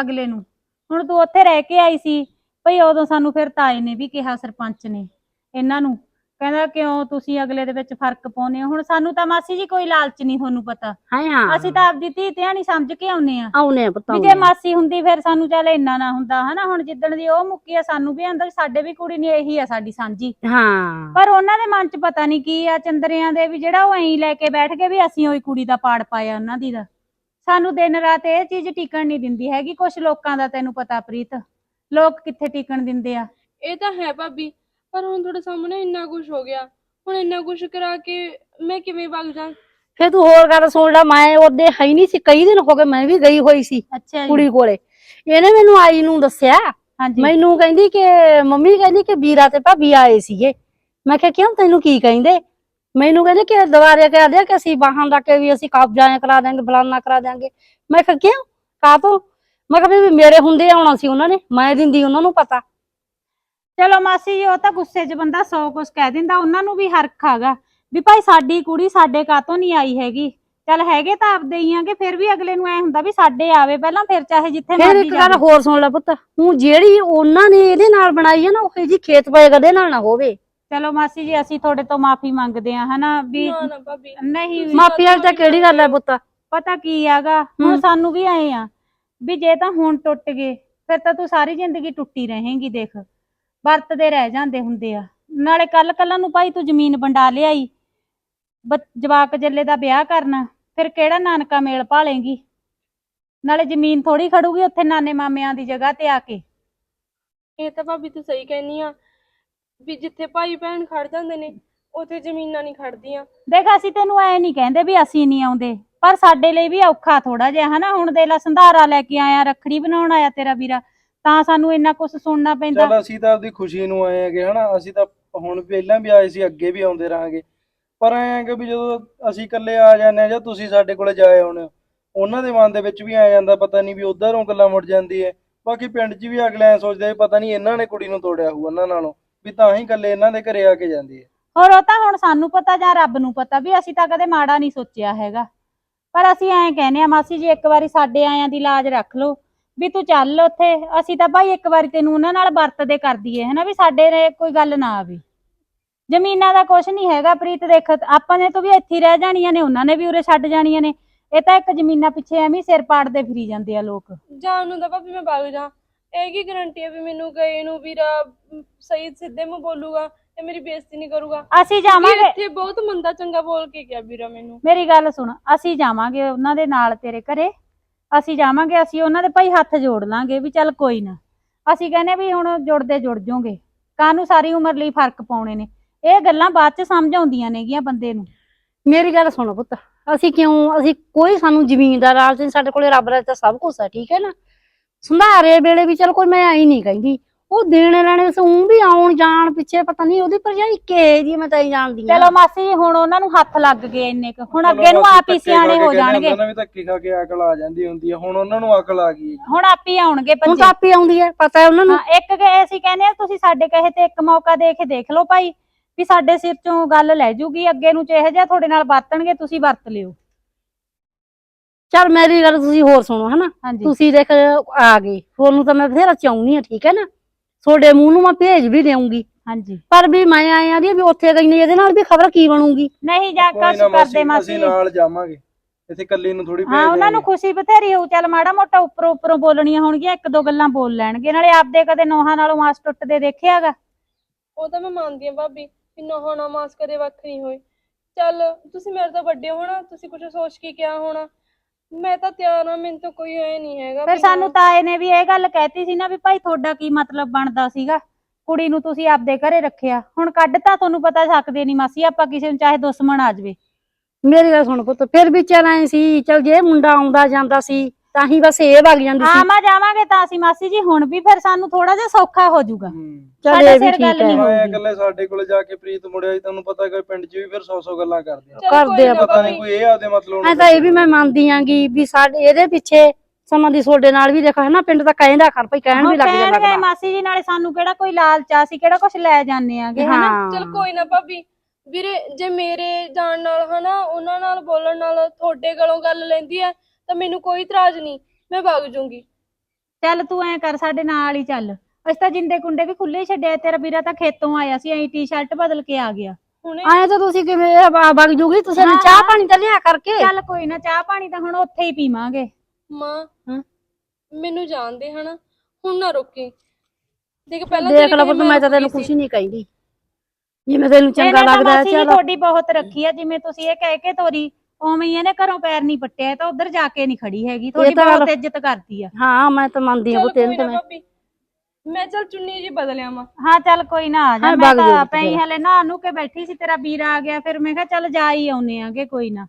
ਅਗਲੇ ਨੂੰ। ਹੁਣ ਤੂੰ ਉੱਥੇ ਰਹਿ ਕੇ ਆਈ ਸੀ। ਭਈ ਉਦੋਂ ਸਾਨੂੰ ਫਿਰ ਤਾਏ ਨੇ ਵੀ ਕਿਹਾ ਸਰਪੰਚ ਨੇ ਇਹਨਾਂ ਨੂੰ ਕਹਿੰਦਾ ਕਿਉਂ ਤੁਸੀਂ ਅਗਲੇ ਦੇ ਵਿੱਚ ਫ਼ਰਕ ਪਾਉਂਦੇ ਹੋ? ਹੁਣ ਸਾਨੂੰ ਤਾਂ ਮਾਸੀ ਜੀ ਕੋਈ ਲਾਲਚ ਨਹੀਂ ਤੁਹਾਨੂੰ ਪਤਾ। ਹਾਂ ਹਾਂ। ਅਸੀਂ ਤਾਂ ਆਪਦੀ ਧੀ ਧਿਆਣੀ ਸਮਝ ਕੇ ਆਉਨੇ ਆ ਆਉਨੇ ਆ ਪੁੱਤ ਵੀ ਜੇ। ਮਾਸੀ ਹੁੰਦੀ ਫਿਰ ਸਾਨੂੰ ਚੱਲ ਇੰਨਾ ਨਾ ਹੁੰਦਾ ਹਨਾ? ਹੁਣ ਜਿੱਦਣ ਦੀ ਉਹ ਮੁੱਕੀ ਆ ਸਾਨੂੰ ਵੀ ਆਂਦਾ ਸਾਡੇ ਵੀ ਕੁੜੀ ਨਹੀਂ ਇਹੀ ਆ ਸਾਡੀ ਸਾਂਝੀ। ਹਾਂ। ਪਰ ਉਹਨਾਂ ਦੇ ਮਨ 'ਚ ਪਤਾ ਨਹੀਂ ਕੀ ਆ ਚੰਦਰਿਆਂ ਦੇ ਵੀ ਜਿਹੜਾ ਉਹ ਐਂ ਲੈ ਕੇ ਬੈਠ ਗਏ ਵੀ ਅਸੀਂ ਉਹੀ ਕੁੜੀ ਦਾ ਪਾੜ ਪਾਇਆ ਉਹਨਾਂ ਦੀ ਦਾ। ਸਾਨੂੰ ਦਿਨ ਰਾਤ ਇਹ ਚੀਜ਼ ਟਿਕਣ ਨਹੀਂ ਦਿੰਦੀ ਹੈਗੀ ਕੁਝ ਲੋਕਾਂ ਦਾ ਤੈਨੂੰ ਪਤਾ ਪ੍ਰੀਤ। ਲੋਕ ਕਿੱਥੇ ਟਿਕਣ ਦਿੰਦੇ ਆ? ਇਹ ਤਾਂ ਹੈ ਭਾਬੀ ਪਰ ਹੁਣ ਤੁਹਾਡੇ ਸਾਹਮਣੇ ਇੰਨਾ ਕੁਝ ਹੋ ਗਿਆ। ਹੁਣ ਇੰਨਾ ਕੁਝ ਕਰਾ ਕੇ ਮੈਂ ਕਿਵੇਂ ਵਗ ਜਾ ਫੇਰ ਤੂੰ ਹੋਰ ਗੱਲ ਸੁਣ ਲੈ ਮੈਂ ਉਹਦੇ ਹੈ ਹੀ ਨਹੀਂ ਸੀ ਕਈ ਦਿਨ ਹੋ ਗਏ ਮੈਂ ਵੀ ਗਈ ਹੋਈ ਸੀ ਅੱਛਾ ਕੁੜੀ ਕੋਲੇ। ਇਹਨੇ ਮੈਨੂੰ ਆਈ ਨੂੰ ਦੱਸਿਆ ਹਾਂਜੀ। ਮੈਨੂੰ ਕਹਿੰਦੀ ਕਿ ਮੰਮੀ ਕਹਿੰਦੀ ਕਿ ਵੀਰਾ ਤੇ ਭਾਬੀ ਆਏ ਸੀਗੇ। ਮੈਂ ਕਿਹਾ ਕਿਉਂ ਤੈਨੂੰ ਕੀ ਕਹਿੰਦੇ? ਮੈਨੂੰ ਕਹਿੰਦੇ ਕਿ ਦੁਬਾਰੇ ਕਹਿ ਦਿਆ ਕਿ ਅਸੀਂ ਬਾਹਾਂ ਦਾ ਕੇ ਵੀ ਅਸੀਂ ਕਬਜ਼ਾ ਐਂ ਕਰਾ ਦਾਂਗੇ ਫਲਾਨਾ ਕਰਾ ਦਾਂਗੇ ਮੈਂ ਕਿਹਾ ਕਿਉਂ? ਕਾਹਤੋਂ? ਮੈਂ ਕਿਹਾ ਵੀ ਮੇਰੇ ਹੁੰਦੇ ਆਉਣਾ ਸੀ ਉਹਨਾਂ ਨੇ ਮੈਂ ਦਿੰਦੀ ਉਹਨਾਂ ਨੂੰ ਪਤਾ। ਚਲੋ ਮਾਸੀ ਜੀ ਉਹ ਤਾਂ ਗੁੱਸੇ 'ਚ ਬੰਦਾ ਸੌ ਕੁਛ ਕਹਿ ਦਿੰਦਾ ਉਹਨਾਂ ਨੂੰ ਵੀ ਹਰਖ ਆਗਾ ਵੀ ਭਾਈ ਸਾਡੀ ਕੁੜੀ ਸਾਡੇ ਕਾਤੋਂ ਨਹੀਂ ਆਈ ਹੈਗੀ? ਚੱਲ ਹੈਗੇ ਤਾਂ ਆਪਦੇ ਹੀ ਆਂਗੇ ਫਿਰ ਵੀ ਅਗਲੇ ਨੂੰ ਐ ਹੁੰਦਾ ਵੀ ਸਾਡੇ ਆਵੇ ਪਹਿਲਾਂ ਫਿਰ ਚਾਹੇ ਜਿੱਥੇ ਫਿਰ ਮਰਜ਼ੀ ਇੱਕ ਗੱਲ ਜਾਵੇ। ਹੋਰ ਸੁਣ ਲੈ ਪੁੱਤ ਹੁਣ ਜਿਹੜੀ ਉਹਨਾਂ ਨੇ ਇਹਦੇ ਨਾਲ ਬਣਾਈ ਹੈ ਨਾ ਉਹ ਜੀ ਖੇਤ ਪਏ ਕਦੇ ਨਾਲ ਨਾ ਹੋਵੇ। ਚਲੋ ਮਾਸੀ ਜੀ ਅਸੀਂ ਤੁਹਾਡੇ ਤੋਂ ਮਾਫੀ ਮੰਗਦੇ ਆ ਹਨਾ? ਵੀ ਨਾ ਨਾ ਭਾਬੀ। ਨਹੀਂ ਮਾਪੀ ਵਾਲੀ ਤਾਂ ਕਿਹੜੀ ਗੱਲ ਹੈ ਪੁੱਤ? ਪਤਾ ਕੀ ਆਗਾ ਹੁਣ। ਸਾਨੂੰ ਵੀ ਆਏ ਆ ਵੀ ਜੇ ਤਾਂ ਹੁਣ ਟੁੱਟ ਗਏ, ਫਿਰ ਤਾਂ ਤੂੰ ਸਾਰੀ ਜ਼ਿੰਦਗੀ ਟੁੱਟੀ ਰਹੇਂਗੀ ਦੇਖ। ਵਰਤਦੇ ਰਹਿ ਜਾਂਦੇ ਹੁੰਦੇ ਆ। ਨਾਲੇ ਕੱਲ ਕੱਲ ਨੂੰ ਭਾਈ ਤੂੰ ਜ਼ਮੀਨ ਵੰਡਾ ਲਿਆਈ। ਬ- ਜਵਾਕ ਜੱਲੇ ਦਾ ਵਿਆਹ ਕਰਨਾ, ਫਿਰ ਕਿਹੜਾ ਨਾਨਕਾ ਮੇਲ ਭਾਲੇਂਗੀ? ਨਾਲੇ ਜ਼ਮੀਨ ਥੋੜੀ ਖੜੂਗੀ ਉੱਥੇ ਨਾਨੇ ਮਾਮਿਆਂ ਦੀ ਜਗ੍ਹਾ ਤੇ ਆ ਕੇ। ਇਹ ਤਾਂ ਭਾਬੀ ਤੂੰ ਸਹੀ ਕਹਿਨੀ ਆ, ਵੀ ਜਿੱਥੇ ਭਾਈ ਭੈਣ ਖੜ ਜਾਂਦੇ ਨੇ ਉੱਥੇ ਜ਼ਮੀਨਾਂ ਨਹੀਂ ਖੜਦੀਆਂ। ਦੇਖ ਅਸੀਂ ਤੈਨੂੰ ਐ ਨਹੀਂ ਕਹਿੰਦੇ ਵੀ ਅਸੀਂ ਨਹੀਂ ਆਉਂਦੇ ਪਰ ਸਾਡੇ ਲਈ ਵੀ ਔਖਾ ਥੋੜਾ ਜਿਹਾ ਹਨਾ? ਹੁਣ ਦੇ ਲਾ ਸੰਧਾਰਾ ਲੈ ਕੇ ਆਇਆ ਰੱਖੜੀ ਬਣਾਉਣ ਆਇਆ ਤੇਰਾ ਵੀਰਾ ਤਾਂ ਸਾਨੂੰ ਇੰਨਾ ਕੁਝ ਸੁਣਨਾ ਪੈਂਦਾ। ਚਲ ਅਸੀਂ ਤਾਂ ਆਪਦੀ ਖੁਸ਼ੀ ਨੂੰ ਆਏ ਆਂਗੇ ਹਨਾ? ਅਸੀਂ ਤਾਂ ਹੁਣ ਪਹਿਲਾਂ ਵੀ ਆਏ ਸੀ ਅੱਗੇ ਵੀ ਆਉਂਦੇ ਰਹਾਂਗੇ। ਪਰ ਐਂ ਆ ਕਿ ਵੀ ਜਦੋਂ ਅਸੀਂ ਇਕੱਲੇ ਆ ਜਾਂਦੇ ਆ ਜਾਂ ਤੁਸੀਂ ਸਾਡੇ ਕੋਲੇ ਜਾਏ ਆਉਣੇ ਹੋ ਉਹਨਾਂ ਦੇ ਮਨ ਦੇ ਵਿੱਚ ਵੀ ਆ ਜਾਂਦਾ ਪਤਾ ਨਹੀਂ ਵੀ ਉਧਰੋਂ ਗੱਲਾਂ ਮੁੜ ਜਾਂਦੀ ਹੈ। ਬਾਕੀ ਪਿੰਡ 'ਚ ਵੀ ਅਗਲੇ ਐਂ ਸੋਚਦੇ ਆ, ਪਤਾ ਨਹੀਂ ਇਹਨਾਂ ਨੇ ਕੁੜੀ ਨੂੰ ਤੋੜਿਆ ਹੋਊ ਉਹਨਾਂ ਨਾਲੋਂ ਵੀ ਤਾਂ ਹੀ ਇਕੱਲੇ ਇਹਨਾਂ ਦੇ ਘਰੇ ਆ ਕੇ ਜਾਂਦੀ ਹੈ। ਹੋਰ ਉਹ ਤਾਂ ਹੁਣ ਸਾਨੂੰ ਪਤਾ ਜਾਂ ਰੱਬ ਨੂੰ ਪਤਾ ਵੀ ਅਸੀਂ ਤਾਂ ਕਦੇ ਮਾੜਾ ਨਹੀਂ ਸੋਚਿਆ ਹੈਗਾ। ਪਰ ਅਸੀਂ ਐਂ ਕਹਿੰਦੇ ਆ ਮਾਸੀ ਜੀ, ਇੱਕ ਵਾਰੀ ਸਾਡੇ ਆਇਆਂ ਦੀ ਲਾਜ ਰੱਖ ਲਓ ਵੀ ਤੂੰ ਚੱਲ ਉੱਥੇ। ਅਸੀਂ ਤਾਂ ਭਾਈ ਇੱਕ ਵਾਰੀ ਤੈਨੂੰ ਉਹਨਾਂ ਨਾਲ ਵਰਤਦੇ ਕਰ ਦਈਏ, ਹਨਾ ਵੀ ਸਾਡੇ ਨੇ ਕੋਈ ਗੱਲ ਨਾ ਆਵੇ। ਜ਼ਮੀਨਾਂ ਦਾ ਕੁਝ ਨਹੀਂ ਹੈਗਾ, ਪ੍ਰੀਤ ਦੇਖ, ਆਪਾਂ ਨੇ ਤਾਂ ਵੀ ਇੱਥੇ ਰਹਿ ਜਾਣੀਆਂ ਨੇ, ਉਹਨਾਂ ਨੇ ਵੀ ਉਰੇ ਛੱਡ ਜਾਣੀਆਂ ਨੇ। ਇਹ ਤਾਂ ਇੱਕ ਜ਼ਮੀਨਾਂ ਪਿੱਛੇ ਐਵੇਂ ਸਿਰ ਪਾੜਦੇ ਫਿਰੀ ਜਾਂਦੇ ਆ ਲੋਕ। ਜਾਣ ਨੂੰ ਤਾਂ ਭਾਬੀ ਮੈਂ ਵਗ ਜਾ। ਇਹ ਕੀ ਗਰੰਟੀ ਹੈ ਵੀ ਮੈਨੂੰ ਗਏ ਨੂੰ ਵੀਰਾ ਸਹੀ ਸਿੱਧੇ ਮੂੰਹ ਬੋਲੂਗਾ? ਤੇ ਮੇਰੀ ਬੇਇੱਜ਼ਤੀ ਨਹੀਂ ਕਰੂਗਾ। ਅਸੀਂ ਜਾਵਾਂਗੇ। ਇੱਥੇ ਬਹੁਤ ਮੰਦਾ ਚੰਗਾ ਬੋਲ ਕੇ ਗਿਆ ਵੀਰਾ ਮੈਨੂੰ। ਮੇਰੀ ਗੱਲ ਸੁਣ ਅਸੀਂ ਜਾਵਾਂਗੇ ਉਹਨਾਂ ਦੇ ਨਾਲ ਤੇਰੇ ਘਰੇ। ਅਸੀਂ ਜਾਵਾਂਗੇ ਅਸੀਂ ਉਹਨਾਂ ਦੇ ਭਾਈ ਹੱਥ ਜੋੜ ਲਾਂਗੇ ਵੀ ਚੱਲ ਕੋਈ ਨਾ। ਅਸੀਂ ਕਹਿੰਦੇ ਵੀ ਹੁਣ ਜੁੜਦੇ ਜੁੜ ਜਾਓਗੇ। ਕਾਹਨੂੰ ਸਾਰੀ ਉਮਰ ਲਈ ਫ਼ਰਕ ਪਾਉਣੇ ਨੇ? ਇਹ ਗੱਲਾਂ ਬਾਅਦ ਚ ਸਮਝ ਆਉਂਦੀਆਂ ਨੇਗੀਆਂ ਬੰਦੇ ਨੂੰ। ਮੇਰੀ ਗੱਲ ਸੁਣੋ ਪੁੱਤ ਅਸੀਂ ਕਿਉਂ ਅਸੀਂ ਕੋਈ ਸਾਨੂੰ ਜ਼ਮੀਨ ਦਾ ਲਾਲਚ ਨਹੀਂ ਸਾਡੇ ਕੋਲੇ ਰੱਬ ਦਾ ਤਾਂ ਸਭ ਕੁਝ ਹੈ ਠੀਕ ਹੈ ਨਾ? ਸੰਧਾਰੇ ਵੇਲੇ ਵੀ ਚਲ ਕੋਈ ਮੈਂ ਆਈ ਨਹੀਂ ਕਹਿੰਦੀ। ਉਹ ਦੇਣੇ ਲੈਣੇ ਸੂ ਵੀ ਆਉਣ ਜਾਣ ਪਿੱਛੇ ਪਤਾ ਨਹੀਂ ਉਹਦੀ ਭਰਜਾਈ ਕੇ ਜੀ ਮੈਂ ਤਾਂ ਹੀ ਜਾਣਦੀ ਹਾਂ ਚਲੋ ਮਾਸੀ ਜੀ, ਹੁਣ ਉਹਨਾਂ ਨੂੰ ਹੱਥ ਲੱਗ ਗਏ ਇੰਨੇ ਕੁ। ਹੁਣ ਅੱਗੇ ਨੂੰ ਆਪ ਹੀ ਸਿਆਣੇ ਹੋ ਜਾਣਗੇ। ਹੁੰਦੇ ਨਾ ਵੀ ਧੱਕੇ ਖਾ ਕੇ ਅਕਲ ਆ ਜਾਂਦੀ ਹੁੰਦੀ ਹੈ ਹੁਣ ਉਹਨਾਂ ਨੂੰ ਅਕਲ ਆ ਗਈ। ਹੁਣ ਆਪ ਹੀ ਆਉਣਗੇ ਹੁਣ ਪੰਜੇ ਤਾਂ ਆਪੇ ਆਉਂਦੀ ਹੈ ਪਤਾ ਹੈ ਉਹਨਾਂ ਨੂੰ। ਹਾਂ ਇੱਕ ਗਏ ਅਸੀਂ ਕਹਿੰਦੇ ਆ ਤੁਸੀਂ ਸਾਡੇ ਕਹੇ ਤੇ ਇੱਕ ਮੌਕਾ ਦੇ ਕੇ ਦੇਖ ਲਓ ਭਾਈ ਵੀ ਸਾਡੇ ਸਿਰ ਚੋਂ ਗੱਲ ਲੈ ਜੂਗੀ ਅੱਗੇ ਨੂੰ ਜਿਹੋ ਜਿਹਾ ਤੁਹਾਡੇ ਨਾਲ ਵਰਤਣਗੇ ਤੁਸੀਂ ਵਰਤ ਲਿਓ। ਚਲ ਮੇਰੀ ਗੱਲ ਤੁਸੀਂ ਹੋਰ ਸੁਣੋ ਹਨਾ? ਹਾਂਜੀ। ਤੁਸੀਂ ਦੇਖ ਆ ਗਏ। ਤੁਹਾਨੂੰ ਤਾਂ ਮੈਂ ਬਥੇਰਾ ਚਾਹੁੰਦੀ ਆ ਠੀਕ ਹੈ ਨਾ? ਤੁਹਾਡੇ ਮੂੰਹ ਨੂੰ ਮੈਂ ਭੇਜ ਵੀ ਦੇਵਾਂਗੀ ਹਾਂਜੀ। ਪਰ ਵੀ ਮੈਂ ਆਇਆ ਦੀ ਵੀ ਉੱਥੇ ਗਈ ਨੇ ਇਹਦੇ ਨਾਲ ਵੀ ਖਬਰ ਕੀ ਬਣੂਗੀ? ਨਹੀਂ ਜਾ ਕਸ ਕਰਦੇ ਮਾਸੀ? ਅਸੀਂ ਨਾਲ ਜਾਵਾਂਗੇ। ਇੱਥੇ ਕੱਲੀ ਨੂੰ ਥੋੜੀ ਹਾਂ ਉਹਨਾਂ ਨੂੰ ਖੁਸ਼ੀ ਬਥੇਰੀ ਹੋਊ। ਚੱਲ ਮਾੜਾ ਮੋਟਾ ਉੱਪਰੋਂ ਉੱਪਰੋਂ ਬੋਲਣੀਆਂ ਹੋਣਗੀਆਂ ਇੱਕ ਦੋ ਗੱਲਾਂ ਬੋਲ ਲੈਣਗੇ। ਨਾਲੇ ਆਪਦੇ ਕਦੇ ਨੋਹਾਂ ਨਾਲੋਂ ਮਾਸ ਟੁੱਟਦੇ ਦੇਖਿਆਗਾ। ਉਹ ਤਾਂ ਮੈਂ ਮੰਨਦੀ ਆ ਭਾਬੀ ਕਿ ਨਹਾ ਨਾ ਮਾਸ ਕਦੇ ਵੱਖ ਨਹੀਂ ਹੋਏ। ਚੱਲ ਤੁਸੀਂ ਮੇਰੇ ਤੋਂ ਵੱਡੇ ਹੋ ਨਾ ਤੁਸੀਂ ਕੁਝ ਸੋਚ ਕੇ ਕਿਹਾ ਹੋਣਾ। ਮੈਂ ਤਾਂ ਤਿਆਰ ਆ ਮੈਨੂੰ ਤਾਂ ਕੋਈ ਐ ਨਹੀਂ ਹੈਗਾ ਫਿਰ ਵੀ ਸਾਨੂੰ ਹਾਂ, ਤਾਏ ਨੇ ਵੀ ਇਹ ਗੱਲ ਕਹਿਤੀ ਸੀ ਨਾ ਵੀ ਭਾਈ ਤੁਹਾਡਾ ਕੀ ਮਤਲਬ ਬਣਦਾ ਸੀਗਾ? ਕੁੜੀ ਨੂੰ ਤੁਸੀਂ ਆਪਦੇ ਘਰੇ ਰੱਖਿਆ। ਹੁਣ ਕੱਢ ਤਾਂ ਤੁਹਾਨੂੰ ਪਤਾ ਸਕਦੇ ਨਹੀਂ ਮਾਸੀ ਆਪਾਂ ਕਿਸੇ ਨੂੰ ਚਾਹੇ ਦੁਸ਼ਮਣ ਆ ਜਾਵੇ। ਮੇਰੀ ਗੱਲ ਸੁਣ ਪੁੱਤ ਫਿਰ ਵੀ ਚੱਲ ਐ ਸੀ ਚਲ ਜੇ ਮੁੰਡਾ ਆਉਂਦਾ ਜਾਂਦਾ ਸੀ ਤਾਂ ਹੀ ਬਸ ਇਹ ਵਗ ਜਾਂਦੀ ਸੀ। ਆਵਾਂ ਜਾਵਾਂਗੇ ਤਾਂ ਅਸੀਂ ਮਾਸੀ ਜੀ ਹੁਣ ਵੀ ਫਿਰ ਸਾਨੂੰ ਥੋੜਾ ਜਿਹਾ ਸੌਖਾ ਹੋ ਜਾਊਗਾ। ਚੱਲ ਸਾਡਾ ਇਹ ਵੀ ਸਿਰ ਗੱਲ ਠੀਕ ਨਹੀਂ ਹੈ ਮੈਂ ਇਕੱਲੇ ਸਾਡੇ ਕੋਲੇ ਜਾ ਕੇ ਪ੍ਰੀਤ ਮੁੜਿਆ ਸੀ ਤੁਹਾਨੂੰ ਪਤਾ ਕਿ ਪਿੰਡ 'ਚ ਵੀ ਫਿਰ 100-100 ਗੱਲਾਂ ਕਰਦੇ ਆ। ਚੱਲ ਕਰਦੇ ਕੋਈ ਆ ਨਾ ਪਤਾ ਨਹੀਂ ਭਾਬੀ। ਕੋਈ ਇਹ ਆਦੇ ਮਤਲਬ ਐ ਤਾਂ ਇਹ ਵੀ ਮੈਂ ਮੰਨਦੀ ਆਂਗੀ ਵੀ ਸਾਡੇ ਇਹਦੇ ਪਿੱਛੇ ਸਮਾਂ ਦੀ ਸੋਡੇ ਨਾਲ ਵੀ ਦੇਖੋ ਹੈ ਨਾ ਪਿੰਡ ਤਾਂ ਕਹਿੰਦਾ ਕਰ ਭਈ ਕਹਿਣ ਵੀ ਲੱਗ ਜਾਂਦਾ ਕਹਿਣਗੇ ਅਗਲਾ। ਮਾਸੀ ਜੀ ਨਾਲੇ ਸਾਨੂੰ ਕਿਹੜਾ ਕੋਈ ਲਾਲਚ ਆ ਸੀ ਕਿਹੜਾ ਕੁਝ ਲੈ ਜਾਂਦੇ ਆਂਗੇ ਹਨਾ? ਹਾਂ। ਚਲ ਕੋਈ ਨਾ ਭਾਬੀ ਵੀਰੇ ਜੇ ਮੇਰੇ ਜਾਣ ਨਾਲ ਹਨਾ ਉਹਨਾਂ ਨਾਲ ਬੋਲਣ ਨਾਲ ਤੁਹਾਡੇ ਗਲੋਂ ਗੱਲ ਲੈਂਦੀ ਆ ਤਾਂ ਮੈਨੂੰ ਕੋਈ ਇਤਰਾਜ਼ ਨਹੀਂ ਮੈਂ ਵਗ ਜੂੰਗੀ। ਚੱਲ ਤੂੰ ਐ ਕਰ ਸਾਡੇ ਨਾਲ ਹੀ ਚੱਲ। ਅਸੀਂ ਤਾਂ ਜਿੰਦੇ ਕੁੰਡੇ ਵੀ ਖੁੱਲੇ ਹੀ ਛੱਡਿਆ ਤੇਰਾ ਵੀਰਾ ਤਾਂ ਖੇਤੋਂ ਆਇਆ ਸੀ ਐਂ ਟੀ-ਸ਼ਰਟ ਬਦਲ ਕੇ ਆ ਗਿਆ। ਹੁਣੇ ਐਂ ਤਾਂ ਤੁਸੀਂ ਕਿਵੇਂ ਵਗ ਜੂਗੀ? ਤੁਸੀਂ ਹਾਂ, ਚਾਹ। ਪਾਣੀ ਤਾਂ ਲਿਆ ਕਰਕੇ। ਚੱਲ ਕੋਈ ਨਾ ਚਾਹ ਪਾਣੀ ਤਾਂ ਹੁਣ ਉੱਥੇ ਹੀ ਪੀਵਾਂਗੇ। ਮਾਂ ਹਾਂ। ਮੈਨੂੰ ਜਾਣਦੇ ਹਨਾ ਹੁਣ ਨਾ ਰੋਕੀ। ਦੇਖ ਪਹਿਲਾਂ ਦੇਖ ਤੇਰੀ ਲੈ ਪੁੱਤ ਮੈਂ ਤਾਂ ਤੈਨੂੰ ਰੁਕੀ ਕੁਛ ਨਹੀਂ ਕਹਿੰਦੀ। ਜਿਵੇਂ ਤੈਨੂੰ ਚੰਗਾ ਲੱਗਦਾ ਹੈ ਚੱਲ। ਤੁਹਾਡੀ ਬਹੁਤ ਰੱਖੀ ਆ ਜਿਵੇਂ ਤੁਸੀਂ ਇਹ ਕਹਿ ਕੇ ਤੋਰੀ। ਉਵੇਂ ਹੀ ਇਹਨੇ ਘਰੋਂ ਪੈਰ ਨਹੀਂ ਪੱਟਿਆ ਇਹ ਤਾਂ ਉਧਰ ਜਾ ਕੇ ਨਹੀਂ ਖੜੀ ਹੈਗੀ ਤੁਹਾਡੀ ਤਾਂ ਗੱਲ- ਬਹੁਤ ਇੱਜ਼ਤ ਕਰਦੀ ਆ। ਹਾਂ ਮੈਂ ਤਾਂ ਮੰਨਦੀ ਹਾਂ ਚੱਲ ਪੁੱਤ ਇਹਨੂੰ ਕੋਈ ਤਾਂ ਨਾ ਮੈਂ। ਭਾਬੀ ਮੈਂ ਚੱਲ ਚੁੰਨੀ ਜੀ ਬਦਲਿਆ ਮਾਂ ਹਾਂ ਚੱਲ ਕੋਈ ਨਾ ਆ ਜਾ ਹਾਂ, ਮੈਂ ਵਗ ਤਾਂ ਫਿਰ। ਹਲੇ ਨਾ ਨੂੰ ਕੇ ਬੈਠੀ ਸੀ ਤੇਰਾ ਵੀਰ ਆ ਗਿਆ ਫਿਰ ਮੈਂ ਕਿਹਾ ਚੱਲ ਜਾ ਹੀ ਆਉਨੇ ਆਂਗੇ ਕੋਈ ਨਾ।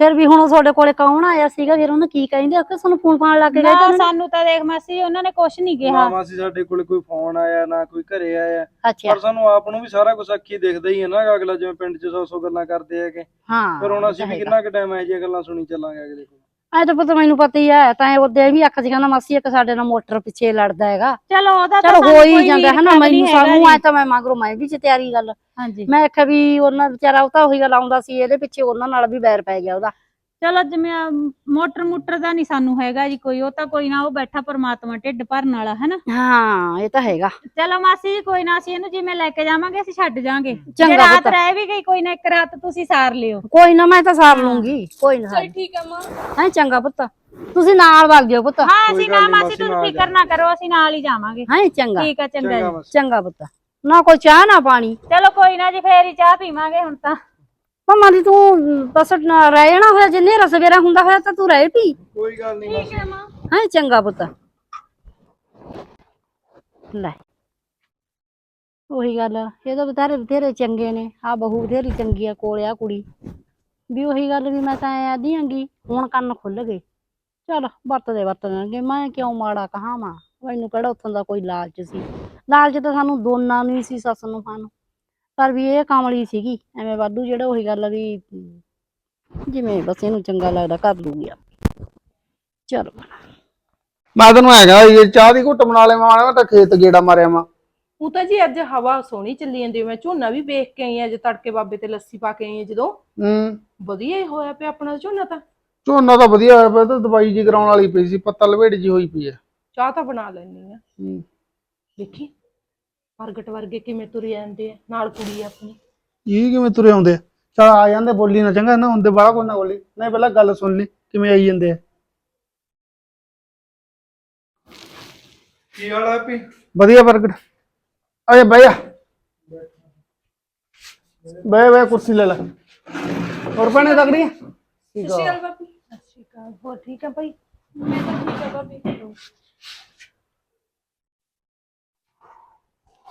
ਫਿਰ ਵੀ ਹੁਣ ਤੁਹਾਡੇ ਕੋਲੇ ਕੌਣ ਆਇਆ ਸੀਗਾ? ਫਿਰ ਉਹਨੂੰ ਕੀ ਕਹਿੰਦੇ? ਕਿ ਸਾਨੂੰ ਫੋਨ ਫਾਨ ਲਾ ਕੇ ਗਏ ਨਾ ਤੁਹਾਨੂੰ ਸਾਨੂੰ ਤਾਂ ਦੇਖ ਮਾਸੀ ਉਹਨਾਂ ਨੇ ਕੁਛ ਨਹੀਂ ਕਿਹਾ। ਮਾਮਾ ਸੀ ਸਾਡੇ ਕੋਲੇ ਕੋਈ ਫੋਨ ਆਇਆ ਨਾ ਕੋਈ ਘਰੇ ਆਇਆ। ਅੱਛਾ। ਪਰ ਸਾਨੂੰ ਆਪ ਨੂੰ ਵੀ ਸਾਰਾ ਕੁਝ ਅੱਖੀ ਦਿਖਦਾ ਹੀ ਹੈ ਨਾ ਅਗਲਾ ਜਿਵੇਂ ਪਿੰਡ 'ਚ 100-100 ਗੱਲਾਂ ਕਰਦੇ ਹੈਗੇ। ਹਾਂ ਫਿਰ ਹੁਣ ਅਸੀਂ ਵੀ। ਕਿੰਨਾ ਕੁ ਟਾਈਮ ਇਹ ਜਿਹੀਆਂ ਗੱਲਾਂ ਸੁਣੀ ਚੱਲਾਂਗੇ ਅਗਲੇ ਕੋਲ। ਐ ਤਾਂ ਪੁੱਤ ਮੈਨੂੰ ਪਤਾ ਹੀ ਹੈ ਤਾਂ ਉਹਦੇ ਵੀ ਅੱਖ ਚ ਕਹਿੰਦਾ ਮਾਸੀ ਇੱਕ ਸਾਡੇ ਨਾਲ ਮੋਟਰ ਪਿੱਛੇ ਲੜਦਾ ਹੈਗਾ। ਚਲੋ ਉਹਦਾ ਤਾਂ ਚਲ ਸਾਨੂੰ ਹੋ ਹੀ ਕੋਈ ਜਾਂਦਾ ਹੈ ਨਾ ਈਰਖਾ ਮੈਨੂੰ ਨਹੀਂ ਹੈਗਾ ਸਾਨੂੰ ਐ। ਤਾਂ ਮੈਂ ਮਗਰੋਂ ਮੈਂ ਵੀ ਚ ਤਿਆਰੀ ਗੱਲ। ਹਾਂਜੀ। ਮੈਂ ਆਖਿਆ ਵੀ ਉਹਨਾਂ ਵਿਚਾਰਾ ਉਹ ਤਾਂ ਉਹੀ ਗੱਲ ਆਉਂਦਾ ਸੀ ਇਹਦੇ ਪਿੱਛੇ ਉਹਨਾਂ ਨਾਲ ਵੀ ਵੈਰ ਪੈ ਗਿਆ ਉਹਦਾ। ਚਲੋ ਜਿਵੇਂ ਆਹ ਮੋਟਰ ਮੋਟਰ ਦਾ ਨਹੀਂ ਸਾਨੂੰ ਹੈਗਾ ਜੀ ਕੋਈ ਉਹ ਤਾਂ ਕੋਈ ਨਾ ਉਹ ਬੈਠਾ ਪਰਮਾਤਮਾ ਢਿੱਡ ਭਰਨ ਵਾਲਾ ਹੈ ਨਾ ਹਾਂ ਇਹ ਤਾਂ ਹੈਗਾ। ਚਲੋ ਮਾਸੀ ਜੀ ਕੋਈ ਨਾ ਅਸੀਂ ਇਹਨੂੰ ਜਿਵੇਂ ਲੈ ਕੇ ਜਾਵਾਂਗੇ ਅਸੀਂ ਛੱਡ ਜਾਾਂਗੇ ਜੇ ਚੰਗਾ ਰਾਤ ਪੁੱਤ। ਰਹਿ ਵੀ ਗਈ ਕੋਈ ਨਾ ਇੱਕ ਰਾਤ ਤੁਸੀਂ ਸਾਰ ਲਿਓ। ਕੋਈ ਨਾ ਮੈਂ ਤਾਂ ਸਾਰ ਲੂੰਗੀ। ਕੋਈ ਨਾ। ਚਲ ਠੀਕ ਆ ਮਾਂ। ਹੈ ਚੰਗਾ ਪੁੱਤ। ਤੁਸੀਂ ਨਾਲ ਵਗ ਜਾਓ ਪੁੱਤ। ਹਾਂ ਅਸੀਂ ਨਾ ਮਾਸੀ ਤੁਸੀਂ ਫਿਕਰ ਨਾ ਕਰੋ ਅਸੀਂ ਨਾਲ ਹੀ ਜਾਵਾਂਗੇ। ਹੈ ਚੰਗਾ। ਠੀਕ ਆ ਚੰਗਾ ਚੰਗਾ ਜੀ। ਚੰਗਾ ਪੁੱਤ। ਨਾ ਕੋਈ ਚਾਹ ਨਾ ਪਾਣੀ। ਚਲੋ ਕੋਈ ਨਾ ਜੀ ਫੇਰ ਹੀ ਚਾਹ ਪੀਵਾਂਗੇ ਹੁਣ ਤਾਂ। ਮਮਾ ਦੀ ਤੂੰ ਬਸ ਨਾ ਰਹਿ ਜਾਣਾ ਹੋਇਆ ਜੇ ਨੇਰਾ ਸਵੇਰਾ ਹੁੰਦਾ ਹੋਇਆ ਤਾਂ ਤੂੰ ਰਹਿ ਪੀ ਕੋਈ ਗੱਲ ਨਹੀਂ ਠੀਕ ਹੈ ਮਾਂ ਹੈ ਚੰਗਾ ਪੁੱਤ। ਲੈ। ਉਹੀ ਗੱਲ ਇਹ ਤਾਂ ਬਥੇਰੇ ਬਥੇਰੇ ਚੰਗੇ ਨੇ। ਆ ਬਹੂ ਬਥੇਰੀ ਚੰਗੀ ਆ ਕੋਲ ਆ ਕੁੜੀ। ਵੀ ਉਹੀ ਗੱਲ ਵੀ ਮੈਂ ਤਾਂ ਐ ਆਦੀ ਆਂਗੀ ਹੁਣ ਕੰਨ ਖੁੱਲ ਗਏ। ਚਲ ਵਰਤਦੇ ਵਰਤਣਗੇ ਮੈਂ ਕਿਉਂ ਮਾੜਾ ਕਹਾਵਾਂ ਮੈਨੂੰ ਕਿਹੜਾ ਉੱਥੋਂ ਦਾ ਕੋਈ ਲਾਲਚ ਸੀ? ਲਾਲਚ ਤਾਂ ਸਾਨੂੰ ਦੋਨਾਂ ਨੂੰ ਹੀ ਸੀ ਸੱਸ ਨੂੰ ਸਾਨੂੰ ਪਰ ਵੀ ਇਹ ਕਾਮਲੀ ਸੀਗੀ ਐਵੇਂ ਵਾਧੂ ਜਿਹੜਾ ਉਹੀ ਗੱਲ ਆ ਵੀ ਜਿਵੇਂ ਬਸ ਇਹਨੂੰ ਚੰਗਾ ਲੱਗਦਾ ਕਰ ਲੂਗੀ ਆ ਚਲੋ ਮੈਂ ਤੈਨੂੰ ਐ ਕਹਿੰਦਾ ਇਹ ਚਾਹ ਦੀ ਘੁੱਟ ਬਣਾ ਲੈ ਮਾਣਾ ਤਾਂ ਖੇਤ ਗੇੜਾ ਮਾਰਿਆ ਮਾ ਉਹ ਤਾਂ ਜੀ ਅੱਜ ਹਵਾ ਸੋਹਣੀ ਚੱਲੀ ਜਾਂਦੀ ਮੈਂ ਝੋਨਾ ਵੀ ਵੇਖ ਕੇ ਆਈ ਆ ਅੱਜ ਤੜਕੇ ਬਾਬੇ ਤੇ ਲੱਸੀ ਪਾ ਕੇ ਆਈ ਆ ਜਦੋਂ। ਹੂੰ। ਵਧੀਆ ਹੀ ਹੋਇਆ ਪਿਆ ਆਪਣਾ ਝੋਨਾ ਤਾਂ। ਝੋਨਾ ਤਾਂ ਵਧੀਆ ਹੋਇਆ ਪਿਆ ਤੇ ਦਵਾਈ ਜੀ ਕਰਾਉਣ ਵਾਲੀ ਪਈ ਸੀ ਪੱਤਾ ਲਵੇੜ ਜੀ ਹੋਈ ਪਈ ਐ ਚਾਹ ਤਾਂ ਬਣਾ ਲੈਣੀ ਆ। ਹੂੰ। ਦੇਖੀ ਪ੍ਰਗਟ ਵਰਗੇ ਕਿਵੇਂ ਤੁਰੇ ਜਾਂਦੇ ਆ? ਨਾਲ ਕੁੜੀ ਆ ਆਪਣੀ। ਇਹ ਕਿਵੇਂ ਤੁਰੇ ਆਉਂਦੇ ਆ? ਚੱਲ ਆ ਜਾਂਦੇ ਬੋਲੀ ਨਾ ਚੰਗਾ ਨਾ ਹੁੰਦੇ ਬਾਹਲਾ ਕੋਈ ਨਾ ਬੋਲੀ। ਨਹੀਂ ਪਹਿਲਾਂ ਗੱਲ ਸੁਣ ਲਈ ਕਿਵੇਂ ਆਈ ਜਾਂਦੇ ਆ। ਕੀ ਹਾਲ ਹੈ ਪੀ ਵਧੀਆ ਪ੍ਰਗਟ। ਆਏ ਬਹਿ ਜਾ। ਬਹਿ ਬਹਿ ਕੁਰਸੀ ਲੈ ਲੈ। ਹੋਰ ਭੈਣੇ ਤਕੜੀ ਆ? ਸਤਿ ਸ਼੍ਰੀ ਆ ਅਕਾਲ ਭਾਬੀ। ਹੋਰ ਠੀਕ ਆ ਭਾਈ? ਮੈਂ ਤਾਂ ਠੀਕ ਆ ਭਾਬੀ।